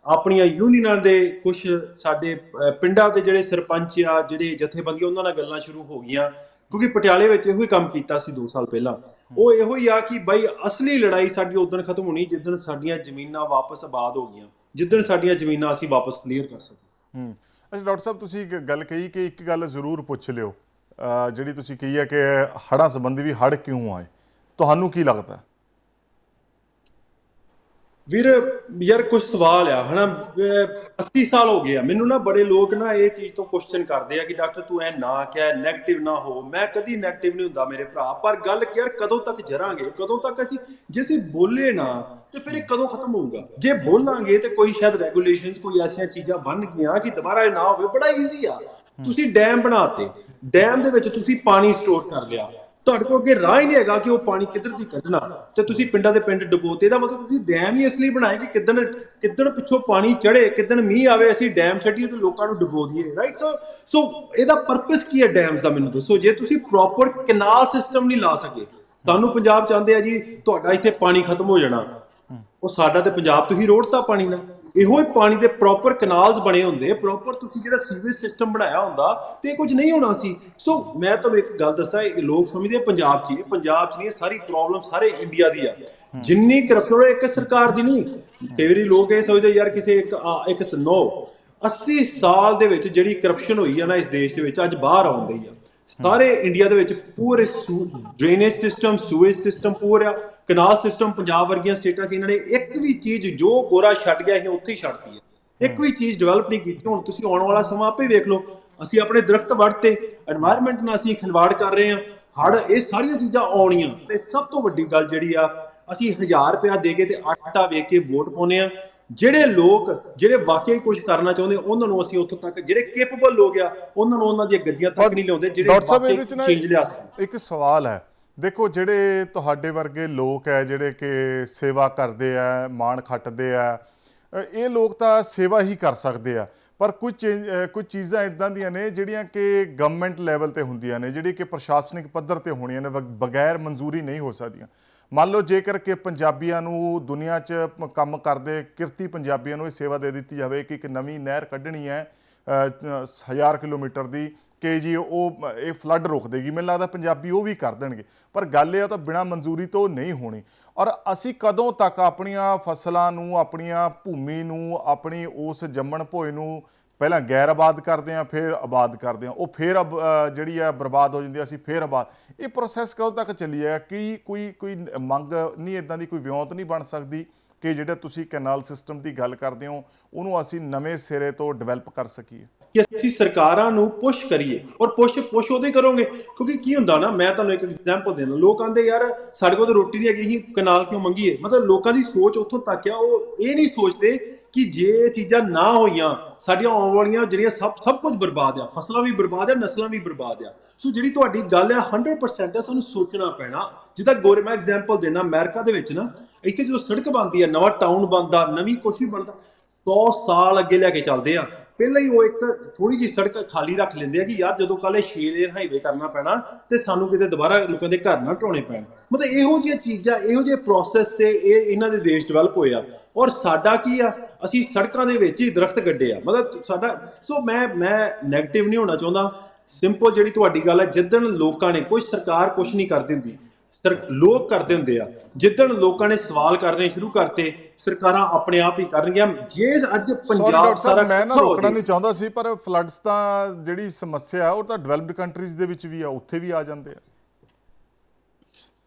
ਆਪਣੀਆਂ ਯੂਨੀਅਨਾਂ ਦੇ ਕੁਝ ਸਾਡੇ ਪਿੰਡਾਂ ਦੇ ਜਿਹੜੇ ਸਰਪੰਚ ਆ, ਜਿਹੜੇ ਜਥੇਬੰਦੀਆਂ ਉਹਨਾਂ ਨਾਲ ਗੱਲਾਂ ਸ਼ੁਰੂ ਹੋ ਗਈਆਂ। ਕਿਉਂਕਿ ਪਟਿਆਲੇ ਵਿੱਚ ਇਹੋ ਹੀ ਕੰਮ ਕੀਤਾ ਸੀ 2 ਸਾਲ ਪਹਿਲਾਂ। ਉਹ ਇਹੋ ਹੀ ਆ ਕਿ ਬਾਈ ਅਸਲੀ ਲੜਾਈ ਸਾਡੀ ਉਦੋਂ ਖਤਮ ਹੋਣੀ ਜਿੱਦਣ ਸਾਡੀਆਂ ਜ਼ਮੀਨਾਂ ਵਾਪਸ ਆਬਾਦ ਹੋ ਗਈਆਂ। ਜਿੱਦਣ ਸਾਡੀਆਂ ਜ਼ਮੀਨਾਂ ਅਸੀਂ ਵਾਪਸ ਕਲੀਅਰ ਕਰ ਸਕੇ ਹੂੰ। ਅੱਛਾ, ਡਾਕਟਰ ਸਾਹਿਬ, ਤੁਸੀਂ ਇੱਕ ਗੱਲ ਕਹੀ ਕਿ ਇੱਕ ਗੱਲ ਜ਼ਰੂਰ ਪੁੱਛ ਲਿਓ। ਜਿਹੜੀ ਤੁਸੀਂ ਕਹੀ ਹੈ ਕਿ ਹੜ੍ਹਾਂ ਸੰਬੰਧੀ ਵੀ ਹੜ੍ਹ ਕਿਉਂ ਆਏ? ਤੁਹਾਨੂੰ ਕੀ ਲੱਗਦਾ? ਵੀਰ, ਯਾਰ ਕੁਝ ਸਵਾਲ ਆ, ਹਨਾ? 80 ਸਾਲ ਹੋ ਗਏ ਆ। ਮੈਨੂੰ ਨਾ ਬੜੇ ਲੋਕ ਨਾ ਇਹ ਚੀਜ਼ ਤੋਂ ਕੁਐਸਚਨ ਕਰਦੇ ਆ ਕਿ ਡਾਕਟਰ ਤੂੰ ਐ ਨਾ ਕਹਿ 네ਗੇਟਿਵ ਨਾ ਹੋ। ਮੈਂ ਕਦੀ 네ਗੇਟਿਵ ਨਹੀਂ ਹੁੰਦਾ ਮੇਰੇ ਭਰਾ, ਪਰ ਗੱਲ ਕਿ ਯਾਰ, ਕਦੋਂ ਤੱਕ ਜਰਾਂਗੇ? ਕਦੋਂ ਤੱਕ ਅਸੀਂ, ਜੇ ਅਸੀਂ ਬੋਲੇ ਨਾ, ਤੇ ਫਿਰ ਇਹ ਕਦੋਂ ਖਤਮ ਹੋਊਗਾ? ਜੇ ਬੋਲਾਂਗੇ ਤੇ ਕੋਈ ਸ਼ਾਇਦ ਰੈਗੂਲੇਸ਼ਨਸ ਕੋਈ ਐਸੀਆਂ ਚੀਜ਼ਾਂ ਬਣ ਗਈਆਂ ਕਿ ਦੁਬਾਰਾ ਇਹ ਨਾ ਹੋਵੇ, ਬੜਾ ਈਜ਼ੀ ਆ। ਤੁਸੀਂ ਡੈਮ ਬਣਾਤੇ। ਡੈਮ ਦੇ ਵਿੱਚ ਤੁਸੀਂ ਪਾਣੀ ਸਟੋਰ ਕਰ ਲਿਆ। ਤੁਹਾਡੇ ਕੋਲ ਅੱਗੇ ਰਾਹ ਹੀ ਨਹੀਂ ਹੈਗਾ ਕਿ ਉਹ ਪਾਣੀ ਕਿੱਧਰ ਦੀ ਕੱਢਣਾ। ਤੇ ਤੁਸੀਂ ਪਿੰਡਾਂ ਦੇ ਪਿੰਡ ਡੁਬੋਤੇ ਦਾ ਮਤਲਬ ਤੁਸੀਂ ਡੈਮ ਹੀ ਇਸ ਲਈ ਬਣਾਏ ਕਿ ਕਿੱਦਣ ਕਿੱਦਣ ਪਿੱਛੋਂ ਪਾਣੀ ਚੜੇ ਕਿੱਦਣ ਮੀਂਹ ਆਵੇ, ਅਸੀਂ ਡੈਮ ਛੱਡੀਏ ਤੇ ਲੋਕਾਂ ਨੂੰ ਡੁਬੋ ਦਈਏ ਰਾਈਟ ਸੋ ਸੋ ਇਹਦਾ ਪਰਪਸ ਕੀ ਹੈ ਡੈਮਸ ਦਾ ਮੈਨੂੰ ਦੱਸੋ। ਜੇ ਤੁਸੀਂ ਪ੍ਰੋਪਰ ਕਨਾਲ ਸਿਸਟਮ ਨਹੀਂ ਲਾ ਸਕੇ, ਤੁਹਾਨੂੰ ਪੰਜਾਬ ਚਾਹੁੰਦੇ ਆ ਜੀ, ਤੁਹਾਡਾ ਇੱਥੇ ਪਾਣੀ ਖਤਮ ਹੋ ਜਾਣਾ। ਉਹ ਸਾਡਾ ਤੇ ਪੰਜਾਬ ਤੁਸੀਂ ਰੋੜਤਾ ਪਾਣੀ ਨਾਲ। ਇਹੋ ਹੀ ਪਾਣੀ ਦੇ ਪ੍ਰੋਪਰ ਕਨਾਲਸ ਬਣੇ ਹੁੰਦੇ ਪ੍ਰੋਪਰ ਤੁਸੀਂ ਜਿਹੜਾ ਸੀਵੇਜ ਸਿਸਟਮ ਬਣਾਇਆ ਹੁੰਦਾ ਤੇ ਕੁਝ ਨਹੀਂ ਹੋਣਾ ਸੀ। ਸੋ ਮੈਂ ਤੁਹਾਨੂੰ ਇੱਕ ਗੱਲ ਦੱਸਾਂ ਇਹ ਲੋਕ ਸਮਝਦੇ ਪੰਜਾਬ 'ਚ ਇਹ ਪੰਜਾਬ 'ਚ ਨਹੀਂ ਇਹ ਸਾਰੀ ਪ੍ਰੋਬਲਮ ਸਾਰੇ ਇੰਡੀਆ ਦੀ ਆ। ਜਿੰਨੀ ਕਰਪਸ਼ਨ ਇੱਕ ਸਰਕਾਰ ਦੀ ਨਹੀਂ। ਕਈ ਵਾਰੀ ਲੋਕ ਇਹ ਸੋਚਦੇ ਯਾਰ ਕਿਸੇ ਇੱਕ ਇੱਕ ਨੋ। 80 ਸਾਲ ਦੇ ਵਿੱਚ ਜਿਹੜੀ ਕਰਪਸ਼ਨ ਹੋਈ ਆ ਨਾ ਇਸ ਦੇਸ਼ ਦੇ ਵਿੱਚ ਅੱਜ ਬਾਹਰ ਆਉਂਦੀ ਆ। ਸਾਰੇ ਇੰਡੀਆ ਦੇ ਵਿੱਚ ਪੂਰੇ ਡਰੇਨੇਜ ਸਿਸਟਮ ਸੂਏਜ ਸਿਸਟਮ ਪੂਰਾ ਕਨਾਲ ਸਿਸਟਮ ਪੰਜਾਬ ਵਰਗੀਆਂ ਸਟੇਟਾਂ 'ਚ ਇਹਨਾਂ ਨੇ ਇੱਕ ਵੀ ਚੀਜ਼ ਜੋ ਗੋਰਾ ਛੱਡ ਗਿਆ ਇਹ ਉੱਥੇ ਹੀ ਛੱਡਤੀ ਹੈ। ਇੱਕ ਵੀ ਚੀਜ਼ ਡਿਵੈਲਪ ਨਹੀਂ ਕੀਤੀ ਹੁਣ ਤੁਸੀਂ ਆਉਣ ਵਾਲਾ ਸਮਾਂ ਆਪੇ ਵੇਖ ਲਓ। ਅਸੀਂ ਆਪਣੇ ਦਰਖਤ ਵੜਤੇ এনवायरमेंट ਨਾਲ ਅਸੀਂ ਖਿਲਵਾੜ ਕਰ ਰਹੇ ਹਾਂ। ਹੜ ਇਹ ਸਾਰੀਆਂ ਚੀਜ਼ਾਂ ਆਉਣੀਆਂ। ਤੇ ਸਭ ਤੋਂ ਵੱਡੀ ਗੱਲ ਜਿਹੜੀ ਆ ਅਸੀਂ 1000 ਰੁਪਿਆ ਦੇ ਕੇ ਤੇ ਆਟਾ ਵੇਖ ਕੇ ਵੋਟ ਪਾਉਨੇ ਆ ਜਿਹੜੇ ਲੋਕ ਜਿਹੜੇ ਵਾਕਈ ਕੁਝ ਕਰਨਾ ਚਾਹੁੰਦੇ ਉਹਨਾਂ ਨੂੰ ਅਸੀਂ ਉੱਥੋਂ ਤੱਕ ਜਿਹੜੇ ਕੈਪੇਬਲ ਲੋਕ ਆ ਉਹਨਾਂ ਨੂੰ ਉਹਨਾਂ ਦੀਆਂ ਗੱਦੀਆਂ ਤੱਕ ਨਹੀਂ ਲਿਆਉਂਦੇ ਜਿਹੜੇ ਵਾਕਈ ਚੇਂਜ ਲਿਆ ਸਕਦੇ। ਇੱਕ ਸਵਾਲ ਹੈ। ਦੇਖੋ ਜਿਹੜੇ ਤੁਹਾਡੇ ਵਰਗੇ ਲੋਕ ਹੈ ਜਿਹੜੇ ਕਿ ਸੇਵਾ ਕਰਦੇ ਆ ਮਾਣ ਖੱਟਦੇ ਆ ਇਹ ਲੋਕ ਤਾਂ ਸੇਵਾ ਹੀ ਕਰ ਸਕਦੇ ਆ। ਪਰ ਕੁਝ ਚੇਂਜ- ਕੁਝ ਚੀਜ਼ਾਂ ਇਦਾਂ ਦੀਆਂ ਨੇ ਜਿਹੜੀਆਂ ਕਿ ਗਵਰਨਮੈਂਟ ਲੈਵਲ ਤੇ ਹੁੰਦੀਆਂ ਨੇ ਜਿਹੜੀ ਕਿ ਪ੍ਰਸ਼ਾਸਨਿਕ ਪੱਧਰ ਤੇ ਹੋਣੀਆਂ ਨੇ ਵਗ- ਬਗੈਰ ਮਨਜ਼ੂਰੀ ਨਹੀਂ ਹੋ ਸਕਦੀਆਂ। ਮੰਨ ਲਓ ਜੇਕਰ ਕਿ ਪੰਜਾਬੀਆਂ ਨੂੰ ਦੁਨੀਆ 'ਚ ਕੰਮ ਕਰਦੇ ਕਿਰਤੀ ਪੰਜਾਬੀਆਂ ਨੂੰ ਇਹ ਸੇਵਾ ਦੇ ਦਿੱਤੀ ਜਾਵੇ ਕਿ ਇੱਕ ਨਵੀਂ ਨਹਿਰ ਕੱਢਣੀ ਹੈ ਅ, ਹਜ਼ਾਰ ਕਿਲੋਮੀਟਰ ਦੀ ਕਿ ਜੀ ਉਹ, ਇਹ ਫਲੱਡ ਰੋਕ ਦੇਗੀ। ਮੈਨੂੰ ਲੱਗਦਾ ਪੰਜਾਬੀ ਉਹ ਵੀ ਕਰ ਦੇਣਗੇ। ਪਰ ਗੱਲ ਇਹ ਆ ਤਾਂ ਬਿਨਾ ਮਨਜ਼ੂਰੀ ਤੋਂ ਨਹੀਂ ਹੋਣੀ। ਔਰ ਅਸੀਂ ਕਦੋਂ ਤੱਕ ਆਪਣੀਆਂ ਫਸਲਾਂ ਨੂੰ, ਆਪਣੀਆਂ ਭੂਮੀ ਨੂੰ, ਆਪਣੀ ਉਸ ਜੰਮਣ ਭੋਏ ਨੂੰ ਪਹਿਲਾਂ ਗੈਰ ਆਬਾਦ ਕਰਦੇ ਆ ਫਿਰ ਆਬਾਦ ਕਰਦੇ ਆ ਉਹ ਫਿਰ ਅਬ- ਜਿਹੜੀ ਆ ਬਰਬਾਦ ਹੋ ਜਾਂਦੀ ਆ, ਅਸੀਂ ਫਿਰ ਆਬਾਦ। ਇਹ ਪ੍ਰੋਸੈਸ ਕਦੋਂ ਤੱਕ ਚੱਲੀ ਜਾਏਗਾ ਕੀ ਕੋਈ ਕੋਈ ਮੰਗ ਨਹੀਂ ਇਦਾਂ ਦੀ ਕੋਈ ਵਿਉਂਤ ਨਹੀਂ ਬਣ ਸਕਦੀ ਕਿ ਜਿਹੜਾ ਤੁਸੀਂ ਕੈਨਾਲ ਸਿਸਟਮ ਦੀ ਗੱਲ ਕਰਦੇ ਹੋ, ਉਹਨੂੰ ਅਸੀਂ ਨਵੇਂ ਸਿਰੇ ਤੋਂ ਡਿਵੈਲਪ ਕਰ ਸਕੀਏ? ਕਿ ਅਸੀਂ ਸਰਕਾਰਾਂ ਨੂੰ ਪੁਸ਼ ਕਰੀਏ ਔਰ ਪੁਸ਼ ਪੁਸ਼ ਉਹਦੇ ਕਰੋਗੇ। ਕਿਉਂਕਿ ਕੀ ਹੁੰਦਾ ਨਾ, ਮੈਂ ਤੁਹਾਨੂੰ ਇੱਕ ਐਗਜ਼ਾਮਪਲ ਦੇਣਾ ਲੋਕ ਆਂਦੇ, ਯਾਰ, ਸਾਡੇ ਕੋਲ ਤਾਂ ਰੋਟੀ ਨਹੀਂ ਹੈਗੀ, ਅਸੀਂ ਕਨਾਲ ਕਿਉਂ ਮੰਗੀਏ? ਮਤਲਬ ਲੋਕਾਂ ਦੀ ਸੋਚ ਉੱਥੋਂ ਤੱਕ ਆ, ਉਹ ਇਹ ਨਹੀਂ ਸੋਚਦੇ ਕਿ ਜੇ ਇਹ ਚੀਜ਼ਾਂ ਨਾ ਹੋਈਆਂ, ਸਾਡੀਆਂ ਆਉਣ ਵਾਲੀਆਂ ਜਿਹੜੀਆਂ ਸਭ ਸਭ ਕੁਝ ਬਰਬਾਦ ਆ, ਫਸਲਾਂ ਵੀ ਬਰਬਾਦ ਆ, ਨਸਲਾਂ ਵੀ ਬਰਬਾਦ ਆ। ਸੋ ਜਿਹੜੀ ਤੁਹਾਡੀ ਗੱਲ ਆ 100% ਆ, ਸਾਨੂੰ ਸੋਚਣਾ ਪੈਣਾ। ਜਿੱਦਾਂ ਗੋਰੇ, ਮੈਂ ਐਗਜ਼ਾਮਪਲ ਦੇਣਾ ਅਮਰੀਕਾ ਦੇ ਵਿੱਚ ਨਾ, ਇੱਥੇ ਜਦੋਂ ਸੜਕ ਬਣਦੀ ਆ, ਨਵਾਂ ਟਾਊਨ ਬਣਦਾ, ਨਵੀਂ ਕੁਛ ਵੀ ਬਣਦਾ 100 ਸਾਲ ਅੱਗੇ ਲੈ ਕੇ ਚੱਲਦੇ ਆ। ਪਹਿਲਾਂ ਹੀ ਉਹ ਇੱਕ ਥੋੜੀ ਜਿਹੀ ਸੜਕ ਖਾਲੀ ਰੱਖ ਲੈਂਦੇ ਆ ਕਿ ਯਾਰ ਜਦੋਂ ਕੱਲ ਇਹ 6 ਲੇਨ ਹਾਈਵੇ ਕਰਨਾ ਪੈਣਾ ਤੇ ਸਾਨੂੰ ਕਿਤੇ ਦੁਬਾਰਾ ਲੋਕਾਂ ਦੇ ਘਰ ਨਾ ਢਾਉਣੇ ਪੈਣ। ਮਤਲਬ ਇਹੋ ਜਿਹੀਆਂ ਚੀਜ਼ਾਂ, ਇਹੋ ਜਿਹੇ ਪ੍ਰੋਸੈਸ ਤੇ ਇਹ ਇਹਨਾਂ ਦੇ ਦੇਸ਼ ਡਿਵੈਲਪ ਹੋਏ ਆ। ਔਰ ਸਾਡਾ ਕੀ ਆ? ਅਸੀਂ ਸੜਕਾਂ ਦੇ ਵਿੱਚ ਹੀ ਦਰਖਤ ਗੱਡੇ ਆ। ਮਤਲਬ ਸਾਡਾ, ਸੋ ਮੈਂ ਮੈਂ 네ਗੇਟਿਵ ਨਹੀਂ ਹੋਣਾ ਚਾਹੁੰਦਾ। ਸਿੰਪਲ ਜਿਹੜੀ ਤੁਹਾਡੀ ਗੱਲ ਹੈ, ਜਿੱਦਣ ਲੋਕਾਂ ਨੇ, ਕੋਈ ਸਰਕਾਰ ਕੁਝ ਨਹੀਂ ਕਰ ਦਿੰਦੀ। ਲੋਕ ਕਰਦੇ ਹੁੰਦੇ ਆ। ਜਿੱਦਣ ਲੋਕਾਂ ਨੇ ਸਵਾਲ ਕਰਨੇ ਸ਼ੁਰੂ ਕਰਤੇ ਸਰਕਾਰਾਂ ਆਪਣੇ ਆਪ ਹੀ ਕਰਨਗੀਆਂ। ਜੇ ਅੱਜ ਪੰਜਾਬ ਸਾਰਾ ਮੈਂ ਨਾ ਰੋਕਣਾ ਨਹੀਂ ਚਾਹੁੰਦਾ ਸੀ ਪਰ ਫਲੱਡਸ ਤਾਂ ਜਿਹੜੀ ਸਮੱਸਿਆ ਉਹ ਤਾਂ ਡਿਵੈਲਪਡ ਕੰਟਰੀਜ਼ ਦੇ ਵਿੱਚ ਵੀ ਆ ਉੱਥੇ ਵੀ ਆ ਜਾਂਦੇ ਆ।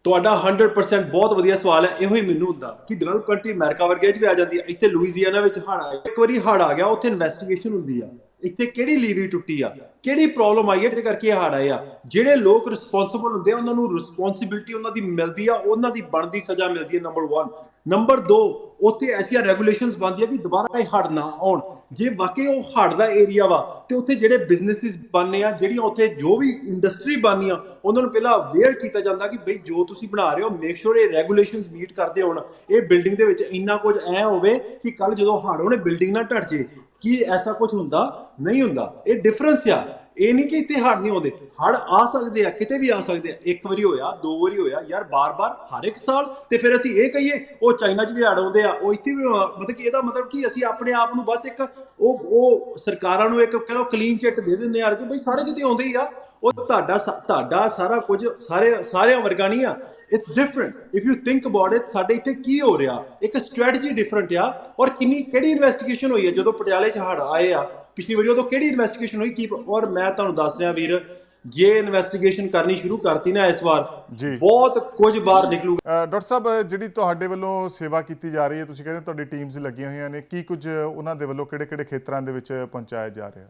ਤੁਹਾਡਾ 100% ਬਹੁਤ ਵਧੀਆ ਸਵਾਲ ਹੈ। ਇਹੋ ਹੀ ਮੈਨੂੰ ਹੁੰਦਾ ਕਿ ਡਿਵੈਲਪ ਕੰਟਰੀ ਅਮਰੀਕਾ ਵਰਗੇ ਚ ਵੀ ਆ ਜਾਂਦੀ ਹੈ ਇੱਥੇ ਲੂਈਜ਼ੀਆਨਾ ਵਿੱਚ ਹੜ ਆਇਆ ਇੱਕ ਵਾਰੀ ਹੜ ਆ ਗਿਆ ਉੱਥੇ ਇਨਵੈਸਟੀਗੇਸ਼ਨ ਹੁੰਦੀ ਆ। ਇੱਥੇ ਕਿਹੜੀ ਲੀਵੀ ਟੁੱਟੀ ਆ? ਕਿਹੜੀ ਪ੍ਰੋਬਲਮ ਆਈ ਹੈ ਜਿਹਦੇ ਕਰਕੇ ਇਹ ਹੜ ਆਏ ਆ? ਜਿਹੜੇ ਲੋਕ ਰਿਸਪੌਂਸਿਬਲ ਹੁੰਦੇ ਆ, ਉਹਨਾਂ ਨੂੰ ਰਿਸਪੌਂਸਿਬਿਲਟੀ ਉਹਨਾਂ ਦੀ ਮਿਲਦੀ ਆ, ਉਹਨਾਂ ਦੀ ਬਣਦੀ ਸਜ਼ਾ ਮਿਲਦੀ ਹੈ ਨੰਬਰ 1 ਨੰਬਰ 2 ਉੱਥੇ ਐਸੀਆਂ ਰੈਗੂਲੇਸ਼ਨਸ ਬਣਦੀਆਂ ਕਿ ਦੁਬਾਰਾ ਇਹ ਹੜ ਨਾ ਆਉਣ। ਜੇ ਵਾਕਈ ਉਹ ਹੜ ਦਾ ਏਰੀਆ ਵਾ, ਤੇ ਉੱਥੇ ਜਿਹੜੇ ਬਿਜ਼ਨੈਸਿਸ ਬਣਨੇ ਆ, ਜਿਹੜੀਆਂ ਉੱਥੇ ਜੋ ਵੀ ਇੰਡਸਟਰੀ ਬਣਨੀ ਆ, ਉਹਨਾਂ ਨੂੰ ਪਹਿਲਾਂ ਅਵੇਅਰ ਕੀਤਾ ਜਾਂਦਾ ਕਿ ਬਈ ਜੋ ਤੁਸੀਂ ਬਣਾ ਰਹੇ ਹੋ ਮੇਕ ਸ਼ੋਰ ਇਹ ਰੈਗੂਲੇਸ਼ਨਸ ਮੀਟ ਕਰਦੇ ਹੋਣ। ਇਹ ਬਿਲਡਿੰਗ ਦੇ ਵਿੱਚ ਇੰਨਾ ਕੁਝ ਐ ਹੋਵੇ ਕਿ ਕੱਲ ਜਦੋਂ ਹੜ ਹੋਣੇ ਬਿਲਡਿੰਗ ਨਾ ਢੜ ਜੇ ਕਿ ਐਸਾ ਕੁਝ ਹੁੰਦਾ ਨਹੀਂ ਹੁੰਦਾ। ਇਹ ਡਿਫਰੈਂਸ ਆ। ਇਹ ਨਹੀਂ ਕਿ ਇੱਥੇ ਹੜ ਨਹੀਂ ਆਉਂਦੇ। ਹੜ ਆ ਸਕਦੇ ਆ, ਕਿਤੇ ਵੀ ਆ ਸਕਦੇ ਆ। ਇੱਕ ਵਾਰੀ ਹੋਇਆ, ਦੋ ਵਾਰੀ ਹੋਇਆ, ਯਾਰ ਬਾਰ-ਬਾਰ, ਹਰ ਇੱਕ ਸਾਲ। ਤੇ ਫਿਰ ਅਸੀਂ ਇਹ ਕਹੀਏ, ਉਹ ਚਾਈਨਾ 'ਚ ਵੀ ਹੜ ਆਉਂਦੇ ਆ, ਉਹ ਇੱਥੇ ਵੀ ਮਤਲਬ ਕਿ ਇਹਦਾ ਮਤਲਬ ਕਿ, ਅਸੀਂ ਆਪਣੇ ਆਪ ਨੂੰ ਬਸ ਇੱਕ ਉਹ ਉਹ ਸਰਕਾਰਾਂ ਨੂੰ ਇੱਕ ਕਹਿੰਦਾ ਕਲੀਨ ਚਿੱਟ ਦੇ ਦਿੰਦੇ ਆ, ਕਿ ਬਈ ਸਾਰੇ ਕਿਤੇ ਆਉਂਦੇ ਹੀ ਆ। ਉਹ ਤੁਹਾਡਾ ਤੁਹਾਡਾ ਸਾਰਾ ਕੁਝ ਸਾਰੇ ਸਾਰਿਆਂ ਵਰਗਾ ਨਹੀਂ ਆ। It's different if you think about it ਸਾਡੇ ਇੱਥੇ ਕੀ ਹੋ ਰਿਹਾ? ਇੱਕ ਸਟ੍ਰੈਟਜੀ ਡਿਫਰੈਂਟ ਆ। ਔਰ ਕਿੰਨੀ ਕਿਹੜੀ ਇਨਵੈਸਟੀਗੇਸ਼ਨ ਹੋਈ ਹੈ? ਜਦੋਂ ਪਟਿਆਲੇ 'ਚ ਹੜ ਆਏ ਆ ਪਿਛਲੀ ਵਾਰੀ ਉਦੋਂ ਕਿਹੜੀ ਇਨਵੈਸਟੀਗੇਸ਼ਨ ਹੋਈ? ਕੀ ਔਰ ਮੈਂ ਤੁਹਾਨੂੰ ਦੱਸ ਰਿਹਾ ਵੀਰ ਜੇ ਇਨਵੈਸਟੀਗੇਸ਼ਨ ਕਰਨੀ ਸ਼ੁਰੂ ਕਰਤੀ ਨਾ ਇਸ ਵਾਰ ਜੀ। ਬਹੁਤ ਕੁਝ ਬਾਹਰ ਨਿਕਲੂਗਾ ਡਾਕਟਰ ਸਾਹਿਬ ਜਿਹੜੀ ਤੁਹਾਡੇ ਵੱਲੋਂ ਸੇਵਾ ਕੀਤੀ ਜਾ ਰਹੀ ਹੈ ਤੁਸੀਂ ਕਹਿੰਦੇ ਤੁਹਾਡੀ ਟੀਮਸ ਲੱਗੀਆਂ ਹੋਈਆਂ ਨੇ ਕੀ ਕੁਝ ਉਹਨਾਂ ਦੇ ਵੱਲੋਂ ਕਿਹੜੇ-ਕਿਹੜੇ ਖੇਤਰਾਂ ਦੇ ਵਿੱਚ ਪਹੁੰਚਾਇਆ ਜਾ ਰਿਹਾ?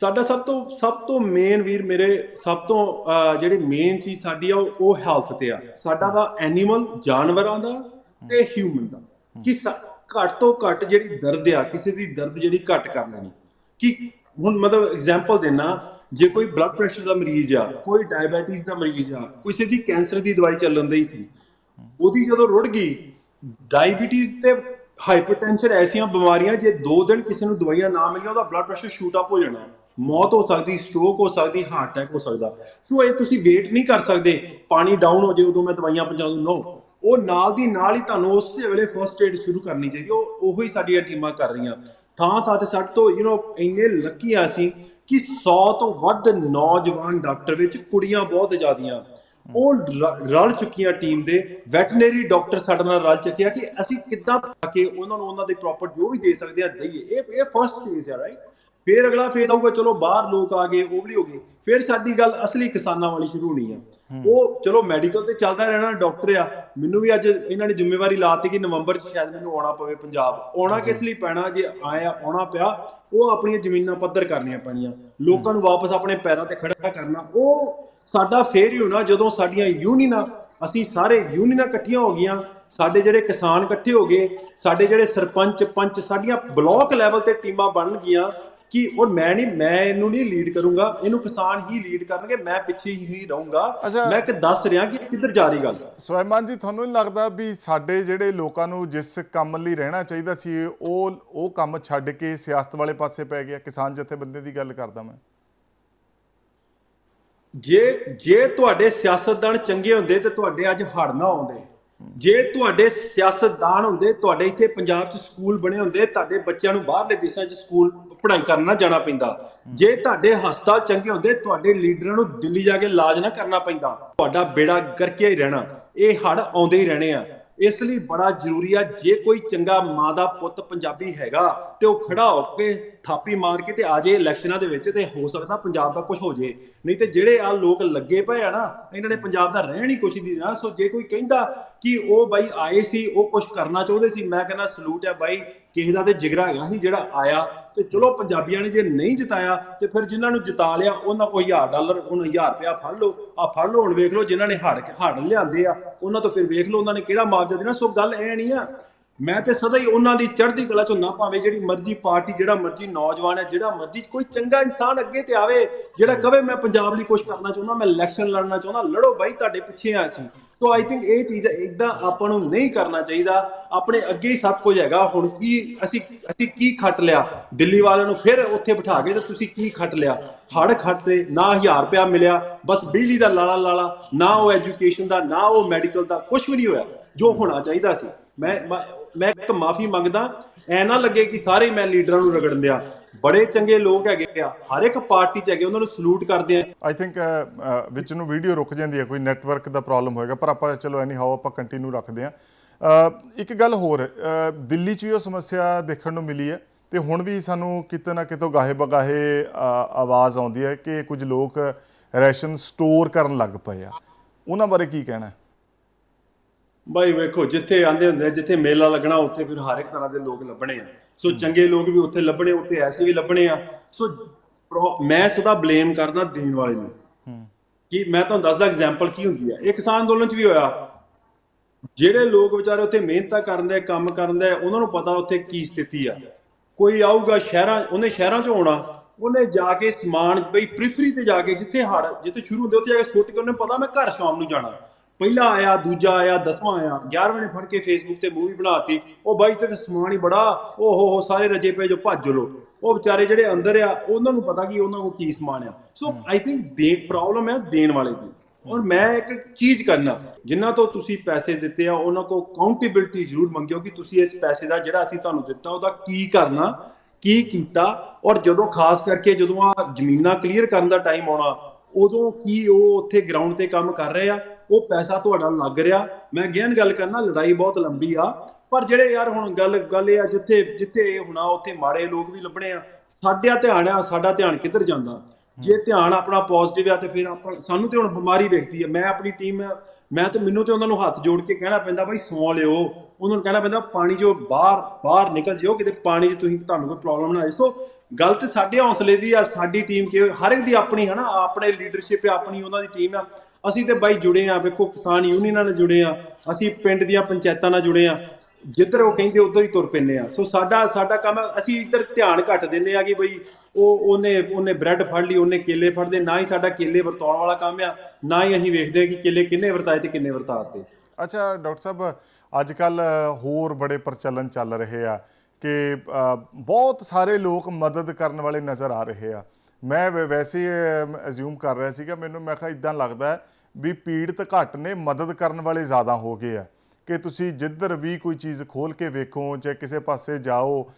ਸਾਡਾ ਸਭ ਤੋਂ ਸਭ ਤੋਂ ਮੇਨ ਵੀਰ ਮੇਰੇ, ਸਭ ਤੋਂ ਜਿਹੜੀ ਮੇਨ ਚੀਜ਼ ਸਾਡੀ ਆ, ਉਹ- ਹੈਲਥ ਤੇ ਆ। ਸਾਡਾ ਵਾ ਐਨੀਮਲ ਜਾਨਵਰਾਂ ਦਾ ਤੇ ਹਿਊਮਨ ਦਾ। ਕਿ ਸਾ- ਘੱਟ ਤੋਂ ਘੱਟ ਜਿਹੜੀ ਦਰਦ ਆ, ਕਿਸੇ ਦੀ ਦਰਦ ਜਿਹੜੀ ਘੱਟ ਕਰ ਲੈਣੀ। ਕਿ ਹੁਣ ਮਤਲਬ ਐਗਜ਼ਾਮਪਲ ਦੇਣਾ ਜੇ ਕੋਈ ਬਲੱਡ ਪ੍ਰੈਸ਼ਰ ਦਾ ਮਰੀਜ਼ ਆ, ਕੋਈ ਡਾਇਬੀਟੀਜ਼ ਦਾ ਮਰੀਜ਼ ਆ, ਕਿਸੇ ਦੀ ਕੈਂਸਰ ਦੀ ਦਵਾਈ ਚੱਲਣ ਦੀ ਸੀ, ਉਹਦੀ ਜਦੋਂ ਰੁੜ ਗਈ ਡਾਇਬੀਟੀਜ਼ ਤੇ ਹਾਈਪਰਟੈਂਸ਼ਨ ਐਸੀਆਂ ਬਿਮਾਰੀਆਂ, ਜੇ 2 ਦਿਨ ਕਿਸੇ ਨੂੰ ਦਵਾਈਆਂ ਨਾ ਮਿਲੀਆਂ, ਉਹਦਾ ਬਲੱਡ ਪ੍ਰੈਸ਼ਰ ਸ਼ੂਟ ਅਪ ਹੋ ਜਾਣਾ। ਮੌਤ ਹੋ ਸਕਦੀ ਸਟ੍ਰੋਕ ਹੋ ਸਕਦੀ ਹਾਰਟ ਅਟੈਕ ਹੋ ਸਕਦਾ। ਸੋ ਇਹ ਤੁਸੀਂ ਵੇਟ ਨਹੀਂ ਕਰ ਸਕਦੇ। ਪਾਣੀ ਡਾਊਨ ਹੋ ਜੇ, ਉਦੋਂ ਮੈਂ ਦਵਾਈਆਂ ਪਹੁੰਚਾ ਦੂੰ। ਨੋ ਉਹ ਨਾਲ ਦੀ ਨਾਲ ਹੀ ਤੁਹਾਨੂੰ ਉਸੇ ਵੇਲੇ ਫਰਸਟ ਏਡ ਸ਼ੁਰੂ ਕਰਨੀ ਚਾਹੀਦੀ। ਉਹ ਉਹੀ ਸਾਡੀਆਂ ਟੀਮਾਂ ਕਰ ਰਹੀਆਂ। ਥਾਂ ਥਾਂ ਤੇ ਸਾਡੇ ਤੋਂ ਯੂ نو ਇੰਨੇ ਲੱਕੀ ਆ ਅਸੀਂ ਕਿ 100 ਤੋਂ ਵੱਧ ਨੌਜਵਾਨ ਡਾਕਟਰ ਵਿੱਚ ਕੁੜੀਆਂ ਬਹੁਤ ਜ਼ਿਆਦੀਆਂ। ਉਹ ਰਲ ਚੁੱਕੀਆਂ ਟੀਮ ਦੇ। ਵੈਟਰਨਰੀ ਡਾਕਟਰ ਸਾਡੇ ਨਾਲ ਰਲ ਚੁੱਕੇ ਆ ਕਿ ਅਸੀਂ ਕਿੱਦਾਂ ਪਾ ਉਹਨਾਂ ਨੂੰ ਉਹਨਾਂ ਦੇ ਪ੍ਰੋਪਰ ਜੋ ਵੀ ਦੇ ਸਕਦੇ ਆ, ਦਈਏ। ਇਹ ਇਹ ਫਰਸਟ ਫੇਜ਼ ਹੈ ਰਾਈਟ ਫਿਰ ਅਗਲਾ ਫੇਜ਼ ਆਊਗਾ ਚਲੋ ਬਾਹਰ ਲੋਕ ਆ ਗਏ ਉਹ ਵੀ ਹੋ ਗਏ। ਫਿਰ ਸਾਡੀ ਗੱਲ ਅਸਲੀ ਕਿਸਾਨਾਂ ਵਾਲੀ ਸ਼ੁਰੂ ਹੋਣੀ ਆ। ਉਹ ਚਲੋ ਮੈਡੀਕਲ ਤੇ ਚੱਲਦਾ ਰਹਿਣਾ ਡਾਕਟਰ ਆ। ਮੈਨੂੰ ਵੀ ਅੱਜ ਇਹਨਾਂ ਨੇ ਜ਼ਿੰਮੇਵਾਰੀ ਲਾਤੀ ਕਿ ਨਵੰਬਰ 'ਚ ਸ਼ਾਇਦ ਮੈਨੂੰ ਆਉਣਾ ਪਵੇ ਪੰਜਾਬ। ਆਉਣਾ ਕਿਸ ਲਈ ਪੈਣਾ? ਜੇ ਆਇਆ ਆਉਣਾ ਪਿਆ ਉਹ ਆਪਣੀਆਂ ਜ਼ਮੀਨਾਂ ਪੱਧਰ ਕਰਨੀਆਂ ਪੈਣੀਆਂ। ਲੋਕਾਂ ਨੂੰ ਵਾਪਸ ਆਪਣੇ ਪੈਰਾਂ ਤੇ ਖੜਾ ਕਰਨਾ। ਉਹ ਸਾਡਾ ਫੇਰ ਹੀ ਹੋਣਾ ਜਦੋਂ ਸਾਡੀਆਂ ਯੂਨੀਅਨਾਂ ਅਸੀਂ ਸਾਰੇ ਯੂਨੀਅਨਾਂ ਇਕੱਠੀਆਂ ਹੋ ਗਈਆਂ ਸਾਡੇ ਜਿਹੜੇ ਕਿਸਾਨ ਇਕੱਠੇ ਹੋ ਗਏ ਸਾਡੇ ਜਿਹੜੇ ਸਰਪੰਚ ਪੰਚ ਸਾਡੀਆਂ ਬਲਾਕ ਲੈਵਲ ਤੇ ਟੀਮਾਂ ਬਣ ਗਈਆਂ ਕਿ ਉਹ ਮੈਂ ਨਹੀਂ ਮੈਂ ਇਹਨੂੰ ਨਹੀਂ ਲੀਡ ਕਰੂੰਗਾ ਇਹਨੂੰ ਕਿਸਾਨ ਹੀ ਲੀਡ ਕਰਨਗੇ ਮੈਂ ਪਿੱਛੇ ਹੀ ਰਹੂੰਗਾ। ਮੈਂ ਕਿ ਦੱਸ ਰਿਹਾ ਕਿ ਕਿੱਧਰ ਜਾ ਰਹੀ ਗੱਲ? ਸਵੈਮਾਨ ਜੀ ਤੁਹਾਨੂੰ ਨਹੀਂ ਲੱਗਦਾ ਵੀ ਸਾਡੇ ਜਿਹੜੇ ਲੋਕਾਂ ਨੂੰ ਜਿਸ ਕੰਮ ਲਈ ਰਹਿਣਾ ਚਾਹੀਦਾ ਸੀ ਉਹ ਉਹ ਕੰਮ ਛੱਡ ਕੇ ਸਿਆਸਤ ਵਾਲੇ ਪਾਸੇ ਪੈ ਗਿਆ? ਕਿਸਾਨ ਜਥੇਬੰਦੀ ਦੀ ਗੱਲ ਕਰਦਾ ਮੈਂ। ਜੇ ਜੇ ਤੁਹਾਡੇ ਸਿਆਸਤਦਾਨ ਚੰਗੇ ਹੁੰਦੇ ਤੇ ਤੁਹਾਡੇ ਅੱਜ ਹੜ ਨਾ ਆਉਂਦੇ। ਜੇ ਤੁਹਾਡੇ ਸਿਆਸਤਦਾਨ ਹੁੰਦੇ ਤੁਹਾਡੇ ਇੱਥੇ ਪੰਜਾਬ 'ਚ ਸਕੂਲ ਬਣੇ ਹੁੰਦੇ ਤੁਹਾਡੇ ਬੱਚਿਆਂ ਨੂੰ ਬਾਹਰਲੇ ਦੇਸ਼ਾਂ 'ਚ ਸਕੂਲ ਪੜ੍ਹਾਈ ਕਰਨ ਨਾ ਜਾਣਾ ਪੈਂਦਾ। ਜੇ ਤੁਹਾਡੇ ਹਸਪਤਾਲ ਚੰਗੇ ਹੁੰਦੇ, ਤੁਹਾਡੇ ਲੀਡਰਾਂ ਨੂੰ ਦਿੱਲੀ ਜਾ ਕੇ ਇਲਾਜ ਨਾ ਕਰਨਾ ਪੈਂਦਾ। ਤੁਹਾਡਾ ਬੇੜਾ ਕਰਕੇ ਹੀ ਰਹਿਣਾ। ਇਹ ਹੜ ਆਉਂਦੇ ਹੀ ਰਹਿਣੇ ਆ। ਇਸ ਲਈ ਬੜਾ ਜ਼ਰੂਰੀ ਆ, ਜੇ ਕੋਈ ਚੰਗਾ ਮਾਂ ਦਾ ਪੁੱਤ ਪੰਜਾਬੀ ਹੈਗਾ ਤੇ ਉਹ ਖੜਾ ਹੋ ਕੇ ਥਾਪੀ ਮਾਰ ਕੇ ਤੇ ਆ ਜੇ ਇਲੈਕਸ਼ਨਾਂ ਦੇ ਵਿੱਚ ਤੇ ਹੋ ਸਕਦਾ ਪੰਜਾਬ ਦਾ ਕੁਝ ਹੋ ਜੇ। ਨਹੀਂ ਤੇ ਜਿਹੜੇ ਆ ਲੋਕ ਲੱਗੇ ਪਏ ਆ ਨਾ, ਇਹਨਾਂ ਨੇ ਪੰਜਾਬ ਦਾ ਰਹਿਣ ਹੀ ਕੁਛ ਨਹੀਂ ਦੇਣਾ। ਸੋ ਜੇ ਕੋਈ ਕਹਿੰਦਾ ਕਿ ਉਹ ਬਾਈ ਆਏ ਸੀ, ਉਹ ਕੁਝ ਕਰਨਾ ਚਾਹੁੰਦੇ ਸੀ, ਮੈਂ ਕਹਿੰਦਾ ਸਲੂਟ ਆ ਬਾਈ ਕਿਸੇ ਦਾ ਤੇ ਜਿਗਰਾ ਹੈਗਾ ਸੀ ਜਿਹੜਾ ਆਇਆ ਤੇ ਚਲੋ ਪੰਜਾਬੀਆਂ ਨੇ ਜੇ ਨਹੀਂ ਜਿਤਾਇਆ ਤੇ ਫਿਰ ਜਿਨ੍ਹਾਂ ਨੂੰ ਜਿਤਾ ਲਿਆ, ਉਹਨਾਂ ਕੋਲ 1000 ਡਾਲਰ ਉਹਨਾਂ 1000 ਰੁਪਇਆ ਫੜ ਲਓ ਆ ਫੜ ਲਓ, ਹੁਣ ਵੇਖ ਲਓ ਜਿਨ੍ਹਾਂ ਨੇ ਹੜ ਹੜ ਲਿਆਂਦੇ ਆ, ਉਹਨਾਂ ਤੋਂ ਫਿਰ ਵੇਖ ਲਓ ਉਹਨਾਂ ਨੇ ਕਿਹੜਾ ਮੁਆਵਜ਼ਾ ਦੇਣਾ, ਸੋ ਗੱਲ ਇਹ ਨਹੀਂ ਆ, ਮੈਂ ਤੇ ਸਦਾ ਹੀ ਉਹਨਾਂ ਦੀ ਚੜ੍ਹਦੀ ਕਲਾ ਚੋਂ ਨਾ ਭਾਵੇਂ ਜਿਹੜੀ ਮਰਜ਼ੀ ਪਾਰਟੀ, ਜਿਹੜਾ ਮਰਜ਼ੀ ਨੌਜਵਾਨ ਹੈ, ਜਿਹੜਾ ਮਰਜ਼ੀ ਕੋਈ ਚੰਗਾ ਇਨਸਾਨ ਅੱਗੇ ਤੇ ਆਵੇ, ਜਿਹੜਾ ਕਵੇ ਮੈਂ ਪੰਜਾਬ ਲਈ ਕੁਝ ਕਰਨਾ ਚਾਹੁੰਦਾ, ਮੈਂ ਇਲੈਕਸ਼ਨ ਲੜਨਾ ਚਾਹੁੰਦਾ, ਲੜੋ ਬਾਈ, ਤੁਹਾਡੇ ਪਿੱਛੇ ਆ ਅਸੀਂ। ਸੋ ਆਈ ਥਿੰਕ ਇਹ ਚੀਜ਼ ਇਦਾਂ ਆਪਾਂ ਨੂੰ ਨਹੀਂ ਕਰਨਾ ਚਾਹੀਦਾ। ਆਪਣੇ ਅੱਗੇ ਹੀ ਸਭ ਕੁਝ ਹੈਗਾ। ਹੁਣ ਕੀ ਅਸੀਂ ਅਸੀਂ ਕੀ ਖੱਟ ਲਿਆ? ਦਿੱਲੀ ਵਾਲਿਆਂ ਨੂੰ ਫਿਰ ਉੱਥੇ ਬਿਠਾ ਕੇ ਤੇ ਤੁਸੀਂ ਕੀ ਖੱਟ ਲਿਆ? ਹੜ ਖੱਟੇ ਨਾ 1000 ਰੁਪਇਆ ਮਿਲਿਆ। ਬਸ ਬਿਜਲੀ ਦਾ ਲਾਲਾ ਲਾਲਾ, ਨਾ ਉਹ ਐਜੂਕੇਸ਼ਨ ਦਾ, ਨਾ ਉਹ ਮੈਡੀਕਲ ਦਾ ਕੁਝ ਵੀ ਨਹੀਂ ਹੋਇਆ। ਜੋ ਹੋਣਾ ਚਾਹੀਦਾ ਸੀ। ਮੈਂ ਮੈਂ- ਇੱਕ ਮਾਫੀ ਮੰਗਦਾ, ਐ ਨਾ ਲੱਗੇ ਕਿ ਸਾਰੇ ਮੈਂ ਲੀਡਰਾਂ ਨੂੰ ਰਗੜਨ ਦਿਆ। ਬੜੇ ਚੰਗੇ ਲੋਕ ਹੈਗੇ ਆ, ਹਰ ਇੱਕ ਪਾਰਟੀ 'ਚ ਹੈਗੇ, ਉਹਨਾਂ ਨੂੰ ਸਲੂਟ ਕਰਦੇ ਆ। ਆਈ ਥਿੰਕ ਵਿੱਚ ਨੂੰ ਵੀਡੀਓ ਰੁਕ ਜਾਂਦੀ ਹੈ, ਕੋਈ ਨੈਟਵਰਕ ਦਾ ਪ੍ਰੋਬਲਮ ਹੋਏਗਾ, ਪਰ ਆਪਾਂ ਚਲੋ ਐਨੀ ਹਾਓ ਆਪਾਂ ਕੰਟੀਨਿਊ ਰੱਖਦੇ ਹਾਂ। ਇੱਕ ਗੱਲ ਹੋਰ ਦਿੱਲੀ 'ਚ ਵੀ ਉਹ ਸਮੱਸਿਆ ਦੇਖਣ ਨੂੰ ਮਿਲੀ ਹੈ, ਤੇ ਹੁਣ ਵੀ ਸਾਨੂੰ ਕਿਤੇ ਨਾ ਕਿਤੋਂ ਗਾਹੇ ਬਗਾਹੇ ਆਵਾਜ਼ ਆਉਂਦੀ ਹੈ ਕਿ ਕੁਝ ਲੋਕ ਰੈਸ਼ਨ ਸਟੋਰ ਕਰਨ ਲੱਗ ਪਏ ਆ। ਉਹਨਾਂ ਬਾਰੇ ਕੀ ਕਹਿਣਾ ਹੈ? ਬਾਈ ਵੇਖੋ ਜਿੱਥੇ ਆਂਦੇ ਹੁੰਦੇ ਆ ਜਿੱਥੇ ਮੇਲਾ ਲੱਗਣਾ ਉੱਥੇ ਫਿਰ ਹਰ ਇੱਕ ਤਰ੍ਹਾਂ ਦੇ ਲੋਕ ਲੱਭਣੇ ਆ। ਸੋ ਚੰਗੇ ਲੋਕ ਵੀ ਉੱਥੇ ਲੱਭਣੇ ਉੱਥੇ ਐਸੇ ਵੀ ਲੱਭਣੇ ਆ। ਸੋ ਪ੍ਰੋ- ਮੈਂ ਸਦਾ ਬਲੇਮ ਕਰਦਾ ਦੇਣ ਵਾਲੇ ਨੂੰ। ਕਿ ਮੈਂ ਤੁਹਾਨੂੰ ਦੱਸਦਾ ਐਗਜ਼ਾਮਪਲ ਕੀ ਹੁੰਦੀ ਆ। ਇਹ ਕਿਸਾਨ ਅੰਦੋਲਨ ਚ ਵੀ ਹੋਇਆ। ਜਿਹੜੇ ਲੋਕ ਵਿਚਾਰੇ ਉੱਥੇ ਮਿਹਨਤਾਂ ਕਰਨ ਦੇ ਕੰਮ ਕਰਨ ਦੇ ਉਹਨਾਂ ਨੂੰ ਪਤਾ ਉੱਥੇ ਕੀ ਸਥਿਤੀ ਆ। ਕੋਈ ਆਊਗਾ ਸ਼ਹਿਰਾਂ ਉਹਨੇ ਸ਼ਹਿਰਾਂ 'ਚ ਆਉਣਾ। ਉਹਨੇ ਜਾ ਕੇ ਸਮਾਨ ਬਈ ਪ੍ਰੀਫਰੀ ਤੇ ਜਾ ਕੇ ਜਿੱਥੇ ਹੜ ਜਿੱਥੇ ਸ਼ੁਰੂ ਹੁੰਦੇ ਉੱਥੇ ਜਾ ਕੇ ਸੁੱਟ ਕੇ ਉਹਨੇ ਪਤਾ ਮੈਂ ਘਰ ਸ਼ਾਮ ਨੂੰ ਜਾਣਾ। ਪਹਿਲਾ ਆਇਆ, ਦੂਜਾ ਆਇਆ, ਦਸਵਾਂ ਆਇਆ। 11ਵੇਂ ਨੇ ਫੜ ਕੇ ਫੇਸਬੁੱਕ ਤੇ ਮੂਵੀ ਬਣਾਤੀ। ਉਹ ਬਾਈ ਤੇ ਸਮਾਨ ਹੀ ਬੜਾ ਓ ਹੋ ਹੋ, ਸਾਰੇ ਰਜੇ ਪਏ ਜੋ ਭੱਜ ਲੋ। ਉਹ ਵਿਚਾਰੇ ਜਿਹੜੇ ਅੰਦਰ ਆ, ਉਹਨਾਂ ਨੂੰ ਪਤਾ ਕਿ ਉਹਨਾਂ ਕੋਲ ਕੀ ਸਮਾਨ ਆ। ਸੋ ਆਈ ਥਿੰਕ ਦੇ ਪ੍ਰੋਬਲਮ ਹੈ ਦੇਣ ਵਾਲੇ ਦੀ। ਔਰ ਮੈਂ ਇੱਕ ਚੀਜ਼ ਕਰਨਾ ਜਿਨ੍ਹਾਂ ਤੋਂ ਤੁਸੀਂ ਪੈਸੇ ਦਿੱਤੇ ਆ, ਉਹਨਾਂ ਕੋਲ ਅਕਾਊਂਟੇਬਿਲਟੀ ਜ਼ਰੂਰ ਮੰਗਿਓ ਕਿ ਤੁਸੀਂ ਇਸ ਪੈਸੇ ਦਾ ਜਿਹੜਾ ਅਸੀਂ ਤੁਹਾਨੂੰ ਦਿੱਤਾ, ਉਹਦਾ ਕੀ ਕਰਨਾ, ਕੀ ਕੀਤਾ, ਔਰ ਜਦੋਂ ਖਾਸ ਕਰਕੇ ਜਦੋਂ ਆ ਜ਼ਮੀਨਾਂ ਕਲੀਅਰ ਕਰਨ ਦਾ ਟਾਈਮ ਆਉਣਾ, ਉਦੋਂ ਕੀ ਉਹ ਉੱਥੇ ਗਰਾਊਂਡ ਤੇ ਕੰਮ ਕਰ ਰਹੇ ਆ ਉਹ ਪੈਸਾ ਤੁਹਾਡਾ ਲੱਗ ਰਿਹਾ। ਮੈਂ ਅਗੇਨ ਗੱਲ ਕਰਨਾ, ਲੜਾਈ ਬਹੁਤ ਲੰਬੀ ਆ। ਪਰ ਜਿਹੜੇ ਯਾਰ ਹੁਣ ਗੱਲ ਗੱਲ ਇਹ ਆ, ਜਿੱਥੇ ਜਿੱਥੇ ਇਹ ਹੋਣਾ, ਉੱਥੇ ਮਾੜੇ ਲੋਕ ਵੀ ਲੱਭਣੇ ਆ। ਸਾਡਾ ਧਿਆਨ ਆ, ਸਾਡਾ ਧਿਆਨ ਕਿੱਧਰ ਜਾਂਦਾ? ਜੇ ਧਿਆਨ ਆਪਣਾ ਪੋਜ਼ਿਟਿਵ ਆ, ਤੇ ਫਿਰ ਆਪਾਂ, ਸਾਨੂੰ ਤੇ ਹੁਣ ਬਿਮਾਰੀ ਵੇਖਦੀ ਹੈ ਮੈਂ ਆਪਣੀ ਟੀਮ ਮੈਂ ਤੇ ਮੈਨੂੰ ਤੇ ਉਹਨਾਂ ਨੂੰ ਹੱਥ ਜੋੜ ਕੇ ਕਹਿਣਾ ਪੈਂਦਾ, ਬਾਈ ਸੌਂ ਲਿਓ। ਉਹਨਾਂ ਨੂੰ ਕਹਿਣਾ ਪੈਂਦਾ, ਪਾਣੀ ਜੋ ਬਾਹਰ ਬਾਹਰ ਨਿਕਲ ਜਿਓ, ਕਿਤੇ ਪਾਣੀ 'ਚ ਤੁਸੀਂ, ਤੁਹਾਨੂੰ ਕੋਈ ਪ੍ਰੋਬਲਮ ਨਾ ਆਏ। ਸੋ ਗੱਲ ਤੇ ਸਾਡੇ ਹੌਸਲੇ ਦੀ ਆ, ਸਾਡੀ ਟੀਮ ਕਿ ਹਰ ਇੱਕ ਦੀ ਆਪਣੀ ਹੈ ਨਾ ਆਪਣੇ ਲੀਡਰਸ਼ਿਪ ਆ, ਆਪਣੀ ਉਹਨਾਂ ਦੀ ਟੀਮ ਆ। ਅਸੀਂ ਤੇ ਬਾਈ ਜੁੜੇ ਆ, ਵੇਖੋ ਕਿਸਾਨ ਯੂਨੀਅਨਾਂ ਨਾਲ ਜੁੜੇ ਆ, ਅਸੀਂ ਪਿੰਡ ਦੀਆਂ ਪੰਚਾਇਤਾਂ ਨਾਲ ਜੁੜੇ ਆ, ਜਿੱਧਰ ਉਹ ਕਹਿੰਦੇ ਉਧਰ ਹੀ ਤੁਰ ਪੈਂਦੇ ਆ। ਸੋ ਸਾਡਾ ਸਾਡਾ ਕੰਮ, ਅਸੀਂ ਇੱਧਰ ਧਿਆਨ ਘੱਟ ਦਿੰਦੇ ਆ ਕਿ ਬਈ ਉਹ, ਉਹਨੇ ਉਹਨੇ ਬ੍ਰੈਡ ਫੜ ਲਈ, ਉਹਨੇ ਕੇਲੇ ਫੜਦੇ ਨਾ ਹੀ ਸਾਡਾ ਕੇਲੇ ਵਰਤਾਉਣ ਵਾਲਾ ਕੰਮ ਆ, ਨਾ ਹੀ ਅਸੀਂ ਵੇਖਦੇ ਕਿ ਕੇਲੇ ਕਿੰਨੇ ਵਰਤਾਏ ਤੇ ਕਿੰਨੇ ਵਰਤਾਤੇ ਅੱਛਾ, ਡਾਕਟਰ ਸਾਹਿਬ ਅੱਜ ਕੱਲ ਹੋਰ ਬੜੇ ਪ੍ਰਚਲਨ ਚੱਲ ਰਹੇ ਆ ਕਿ ਬਹੁਤ ਸਾਰੇ ਲੋਕ ਮਦਦ ਕਰਨ ਵਾਲੇ ਨਜ਼ਰ ਆ ਰਹੇ ਆ। ਮੈਂ ਵੈ- ਵੈਸੇ ਅਜ਼ਿਊਮ ਕਰ ਰਿਹਾ ਸੀਗਾ, ਮੈਨੂੰ, ਮੈਂ ਕਿਹਾ ਇਦਾਂ ਲੱਗਦਾ ਵੀ ਪੀੜਤ ਘੱਟ ਨੇ, ਮਦਦ ਕਰਨ ਵਾਲੇ ਜ਼ਿਆਦਾ ਹੋ ਗਏ ਆ। ਕਿ ਤੁਸੀਂ ਜਿੱਧਰ ਵੀ ਕੋਈ ਚੀਜ਼ ਖੋਲ ਕੇ ਵੇਖੋ, ਚਾਹੇ ਕਿਸੇ ਪਾਸੇ ਜਾਓ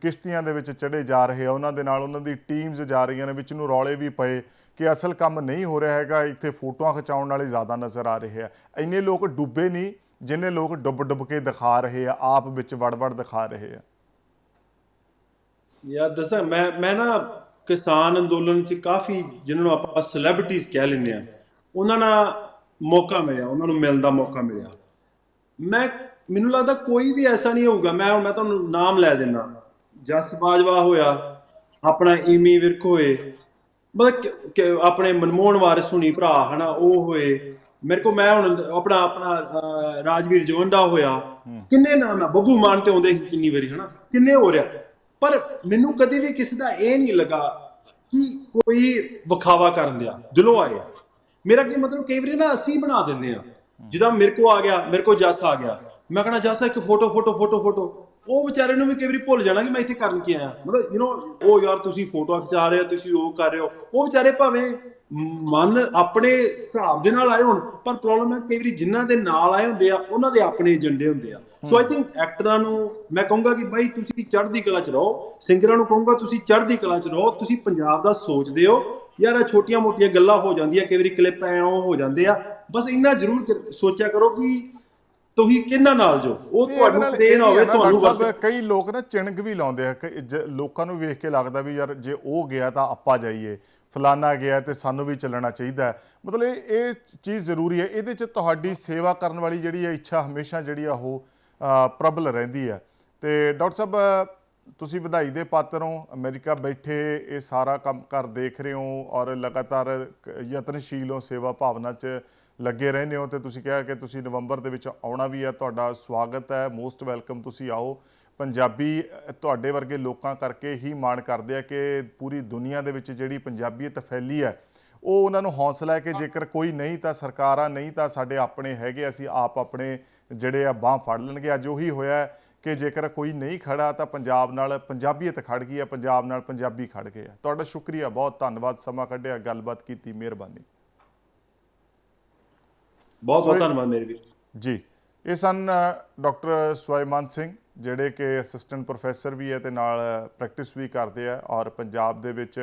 ਕਿਸ਼ਤੀਆਂ ਦੇ ਵਿੱਚ ਚੜੇ ਜਾ ਰਹੇ ਆ, ਉਹਨਾਂ ਦੇ ਨਾਲ ਉਹਨਾਂ ਦੀ ਟੀਮਸ ਜਾ ਰਹੀਆਂ ਨੇ, ਵਿੱਚ ਨੂੰ ਰੌਲੇ ਵੀ ਪਏ ਕਿ ਅਸਲ ਕੰਮ ਨਹੀਂ ਹੋ ਰਿਹਾ ਹੈਗਾ, ਇੱਥੇ ਫੋਟੋਆਂ ਖਿਚਾਉਣ ਵਾਲੇ ਜ਼ਿਆਦਾ ਨਜ਼ਰ ਆ ਰਹੇ ਆ। ਇੰਨੇ ਲੋਕ ਡੁੱਬੇ ਨਹੀਂ, ਜਿੰਨੇ ਲੋਕ ਡੁੱਬ ਡੁੱਬ ਕੇ ਦਿਖਾ ਰਹੇ ਆ, ਆਪ ਵਿੱਚ ਵੜ ਵੜ ਦਿਖਾ ਰਹੇ ਆ। ਯਾਰ, ਦੱਸਾਂ, ਮੈਂ ਮੈਂ ਨਾ ਕਿਸਾਨ ਅੰਦੋਲਨ 'ਚ ਕਾਫੀ ਜਿਨ੍ਹਾਂ ਨੂੰ ਆਪਾਂ ਸੈਲੀਬ੍ਰਿਟੀਜ਼ ਕਹਿ ਲੈਂਦੇ ਆ ਉਹਨਾਂ ਨਾਲ ਮੌਕਾ ਮਿਲਿਆ ਉਹਨਾਂ ਨੂੰ ਮਿਲਣ ਦਾ ਮੌਕਾ ਮਿਲਿਆ। ਮੈਂ ਮੈਨੂੰ ਲੱਗਦਾ ਕੋਈ ਵੀ ਐਸਾ ਨਹੀਂ ਹੋਊਗਾ ਮੈਂ ਹੁਣ ਮੈਂ ਤੁਹਾਨੂੰ ਨਾਮ ਲੈ ਦਿੰਦਾ। ਜਸ ਬਾਜਵਾ ਹੋਇਆ ਆਪਣਾ ਈਮੀ ਵਿਰਕ ਹੋਏ ਮਤਲਬ ਆਪਣੇ ਮਨਮੋਹਨ ਵਾਰਿਸ ਹੁਣੀ ਭਰਾ ਹਨਾ ਉਹ ਹੋਏ ਮੇਰੇ ਕੋ ਮੈਂ ਹੁਣ ਆਪਣਾ ਆਪਣਾ ਰਾਜਵੀਰ ਜਵੰਡਾ ਹੋਇਆ। ਕਿੰਨੇ ਨਾਮ ਆ? ਬੱਬੂ ਮਾਨ ਤੇ ਆਉਂਦੇ ਸੀ ਕਿੰਨੀ ਵਾਰੀ ਹਨਾ? ਕਿੰਨੇ ਹੋ ਰਿਹਾ? ਪਰ ਮੈਨੂੰ ਕਦੇ ਵੀ ਕਿਸੇ ਦਾ ਇਹ ਨਹੀਂ ਲੱਗਾ ਕਿ ਕੋਈ ਵਿਖਾਵਾ ਕਰਨ ਦਿਆ, ਦਿਲੋਂ ਆਇਆ। ਮੇਰਾ ਕੀ ਮਤਲਬ, ਕਈ ਵਾਰੀ ਨਾ ਅਸੀਂ ਬਣਾ ਦਿੰਦੇ ਆ ਜਿੱਦਾਂ ਮੇਰੇ ਕੋ ਆ ਗਿਆ, ਮੇਰੇ ਕੋ ਜੱਸ ਆ ਗਿਆ। ਮੈਂ ਕਹਣਾ ਜੱਸ, ਇੱਕ ਫੋਟੋ ਫੋਟੋ ਫੋਟੋ ਫੋਟੋ। ਉਹ ਵਿਚਾਰੇ ਨੂੰ ਵੀ ਕਈ ਵਾਰੀ ਭੁੱਲ ਜਾਣਾ ਕਿ ਮੈਂ ਇੱਥੇ ਕਰਨ ਕੀ ਆਇਆ। ਮਤਲਬ ਯੂ نو ਉਹ ਯਾਰ ਤੁਸੀਂ ਫੋਟੋ ਖਿਚਾ ਰਹੇ ਹੋ, ਤੁਸੀਂ ਉਹ ਕਰ ਰਹੇ ਹੋ। ਉਹ ਵਿਚਾਰੇ ਭਾਵੇਂ ਮਨ ਆਪਣੇ ਹਿਸਾਬ ਦੇ ਨਾਲ ਆਏ ਹੋਣ ਪਰ ਪ੍ਰੋਬਲਮ ਹੈ ਕਈ ਵਾਰੀ ਜਿਨ੍ਹਾਂ ਦੇ ਨਾਲ ਆਏ ਹੁੰਦੇ ਆ ਉਹਨਾਂ ਦੇ ਆਪਣੇ ਏਜੰਡੇ ਹੁੰਦੇ ਆ। ਸੋ ਆਈ ਥਿੰਕ ਐਕਟਰਾਂ ਨੂੰ ਮੈਂ ਕਹੂੰਗਾ ਕਿ ਬਾਈ ਤੁਸੀਂ ਚੜ੍ਹਦੀ ਕਲਾ ਚ ਰਹੋ ਸਿੰਗਰਾਂ ਨੂੰ ਕਹੂੰਗਾ ਤੁਸੀਂ ਚੜ੍ਹਦੀ ਕਲਾ ਚ ਰਹੋ ਤੁਸੀਂ ਪੰਜਾਬ ਦਾ ਸੋਚਦੇ ਹੋ ਯਾਰ ਇਹ ਛੋਟੀਆਂ ਮੋਟੀਆਂ ਗੱਲਾਂ ਹੋ ਜਾਂਦੀਆਂ ਕਈ ਵਾਰੀ ਕਲਿੱਪ ਐ ਉਹ ਹੋ ਜਾਂਦੇ ਆ ਬਸ ਇੰਨਾ ਜ਼ਰੂਰ ਸੋਚਿਆ ਕਰੋ ਕਿ ਤੁਸੀਂ ਕਿਹਨਾਂ ਨਾਲ ਜੋ ਉਹ ਤੇ ਤੁਹਾਨੂੰ ਨਾ ਵੀ ਹੋਵੇ ਤੁਹਾਨੂੰ ਵਕਤ ਕਈ ਲੋਕ ਨਾ ਚਿਣਗ ਵੀ ਲਾਉਂਦੇ ਆ ਲੋਕਾਂ ਨੂੰ ਵੇਖ ਕੇ ਲੱਗਦਾ ਵੀ ਯਾਰ ਜੇ ਉਹ ਗਿਆ ਤਾਂ ਆਪਾਂ ਜਾਈਏ। ਫਲਾਨਾ ਗਿਆ ਤੇ ਸਾਨੂੰ ਵੀ ਚੱਲਣਾ ਚਾਹੀਦਾ ਮਤਲਬ ਇਹ ਇਹ ਚੀਜ਼ ਜ਼ਰੂਰੀ ਹੈ। ਇਹਦੇ ਚ ਤੁਹਾਡੀ ਸੇਵਾ ਕਰਨ ਵਾਲੀ ਜਿਹੜੀ ਹੈ, ਇੱਛਾ ਹਮੇਸ਼ਾ ਜਿਹੜੀ ਆ ਉਹ ਪ੍ਰਬਲ ਰਹਿੰਦੀ ਹੈ। ਤੇ ਡਾਕਟਰ ਸਾਹਿਬ, ਤੁਸੀਂ ਵਧਾਈ ਦੇ ਪਾਤਰ ਹੋ। ਅਮਰੀਕਾ ਬੈਠੇ, ਇਹ ਸਾਰਾ ਕੰਮ ਕਰ ਦੇਖ ਰਹੇ ਹੋ ਔਰ ਲਗਾਤਾਰ ਯਤਨਸ਼ੀਲ ਹੋ, ਸੇਵਾ ਭਾਵਨਾ 'ਚ ਲੱਗੇ ਰਹਿੰਦੇ ਹੋ। ਤੇ ਤੁਸੀਂ ਕਿਹਾ ਕਿ ਤੁਸੀਂ ਨਵੰਬਰ ਦੇ ਵਿੱਚ ਆਉਣਾ ਵੀ ਹੈ। ਤੁਹਾਡਾ ਸਵਾਗਤ ਹੈ। ਮੋਸਟ ਵੈਲਕਮ ਤੁਸੀਂ ਆਓ। ਪੰਜਾਬੀ ਤੁਹਾਡੇ ਵਰਗੇ ਲੋਕਾਂ ਕਰਕੇ ਹੀ ਮਾਣ ਕਰਦੇ ਆ ਕਿ ਪੂਰੀ ਦੁਨੀਆ ਦੇ ਵਿੱਚ ਜਿਹੜੀ ਪੰਜਾਬੀਅਤ ਫੈਲੀ ਹੈ ਉਹ ਉਹਨਾਂ ਨੂੰ ਹੌਸਲਾ ਹੈ ਕਿ ਜੇਕਰ ਕੋਈ ਨਹੀਂ ਤਾਂ ਸਰਕਾਰਾਂ ਨਹੀਂ ਤਾਂ ਸਾਡੇ ਆਪਣੇ ਹੈਗੇ ਅਸੀਂ ਆਪ ਆਪਣੇ ਜਿਹੜੇ ਆ ਬਾਹ ਫੜ ਲੈਣਗੇ। ਅੱਜ ਉਹੀ ਹੋਇਆ ਹੈ ਕਿ ਜੇਕਰ ਕੋਈ ਨਹੀਂ ਖੜਾ ਤਾਂ ਪੰਜਾਬ ਨਾਲ ਪੰਜਾਬੀਅਤ ਖੜ ਗਈ ਹੈ ਪੰਜਾਬ ਨਾਲ ਪੰਜਾਬੀ ਖੜ ਗਏ ਆ। ਤੁਹਾਡਾ ਸ਼ੁਕਰੀਆ ਬਹੁਤ ਧੰਨਵਾਦ ਸਮਾਂ ਕੱਢਿਆ ਗੱਲਬਾਤ ਕੀਤੀ ਮਿਹਰਬਾਨੀ। ਬਹੁਤ ਬਹੁਤ ਧੰਨਵਾਦ ਮੇਰੇ ਵੀਰ ਜੀ। ਇਹ ਸਨ ਡਾਕਟਰ ਸੁਆਈਮਾਨ ਸਿੰਘ। ਜਿਹੜੇ ਕਿ ਅਸਿਸਟੈਂਟ ਪ੍ਰੋਫੈਸਰ ਵੀ ਹੈ ਤੇ ਨਾਲ ਪ੍ਰੈਕਟਿਸ ਵੀ ਕਰਦੇ ਆ ਔਰ ਪੰਜਾਬ ਦੇ ਵਿੱਚ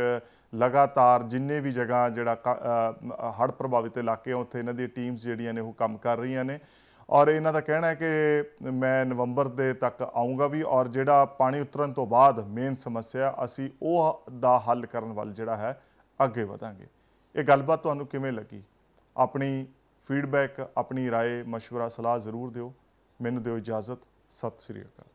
ਲਗਾਤਾਰ ਜਿੰਨੇ ਵੀ ਜਗ੍ਹਾ ਜਿਹੜਾ ਹੜ੍ਹ ਪ੍ਰਭਾਵਿਤ ਇਲਾਕੇ ਆ ਉੱਥੇ ਇਹਨਾਂ ਦੀ ਟੀਮਸ ਜਿਹੜੀਆਂ ਨੇ ਉਹ ਕੰਮ ਕਰ ਰਹੀਆਂ ਨੇ ਔਰ ਇਹਨਾਂ ਦਾ ਕਹਿਣਾ ਹੈ ਕਿ ਮੈਂ ਨਵੰਬਰ ਦੇ ਤੱਕ ਆਉਂਗਾ ਵੀ ਔਰ ਜਿਹੜਾ ਪਾਣੀ ਉਤਰਨ ਤੋਂ ਬਾਅਦ ਮੇਨ ਸਮੱਸਿਆ ਅਸੀਂ ਉਹ ਦਾ ਹੱਲ ਕਰਨ ਵੱਲ ਜਿਹੜਾ ਹੈ ਅੱਗੇ ਵਧਾਂਗੇ ਇਹ ਗੱਲਬਾਤ ਤੁਹਾਨੂੰ ਕਿਵੇਂ ਲੱਗੀ ਆਪਣੀ ਫੀਡਬੈਕ ਆਪਣੀ رائے مشورہ ਸਲਾਹ ਜ਼ਰੂਰ ਦਿਓ ਮੈਨੂੰ ਦਿਓ ਇਜਾਜ਼ਤ ਸਤਿ ਸ੍ਰੀ ਅਕਾਲ।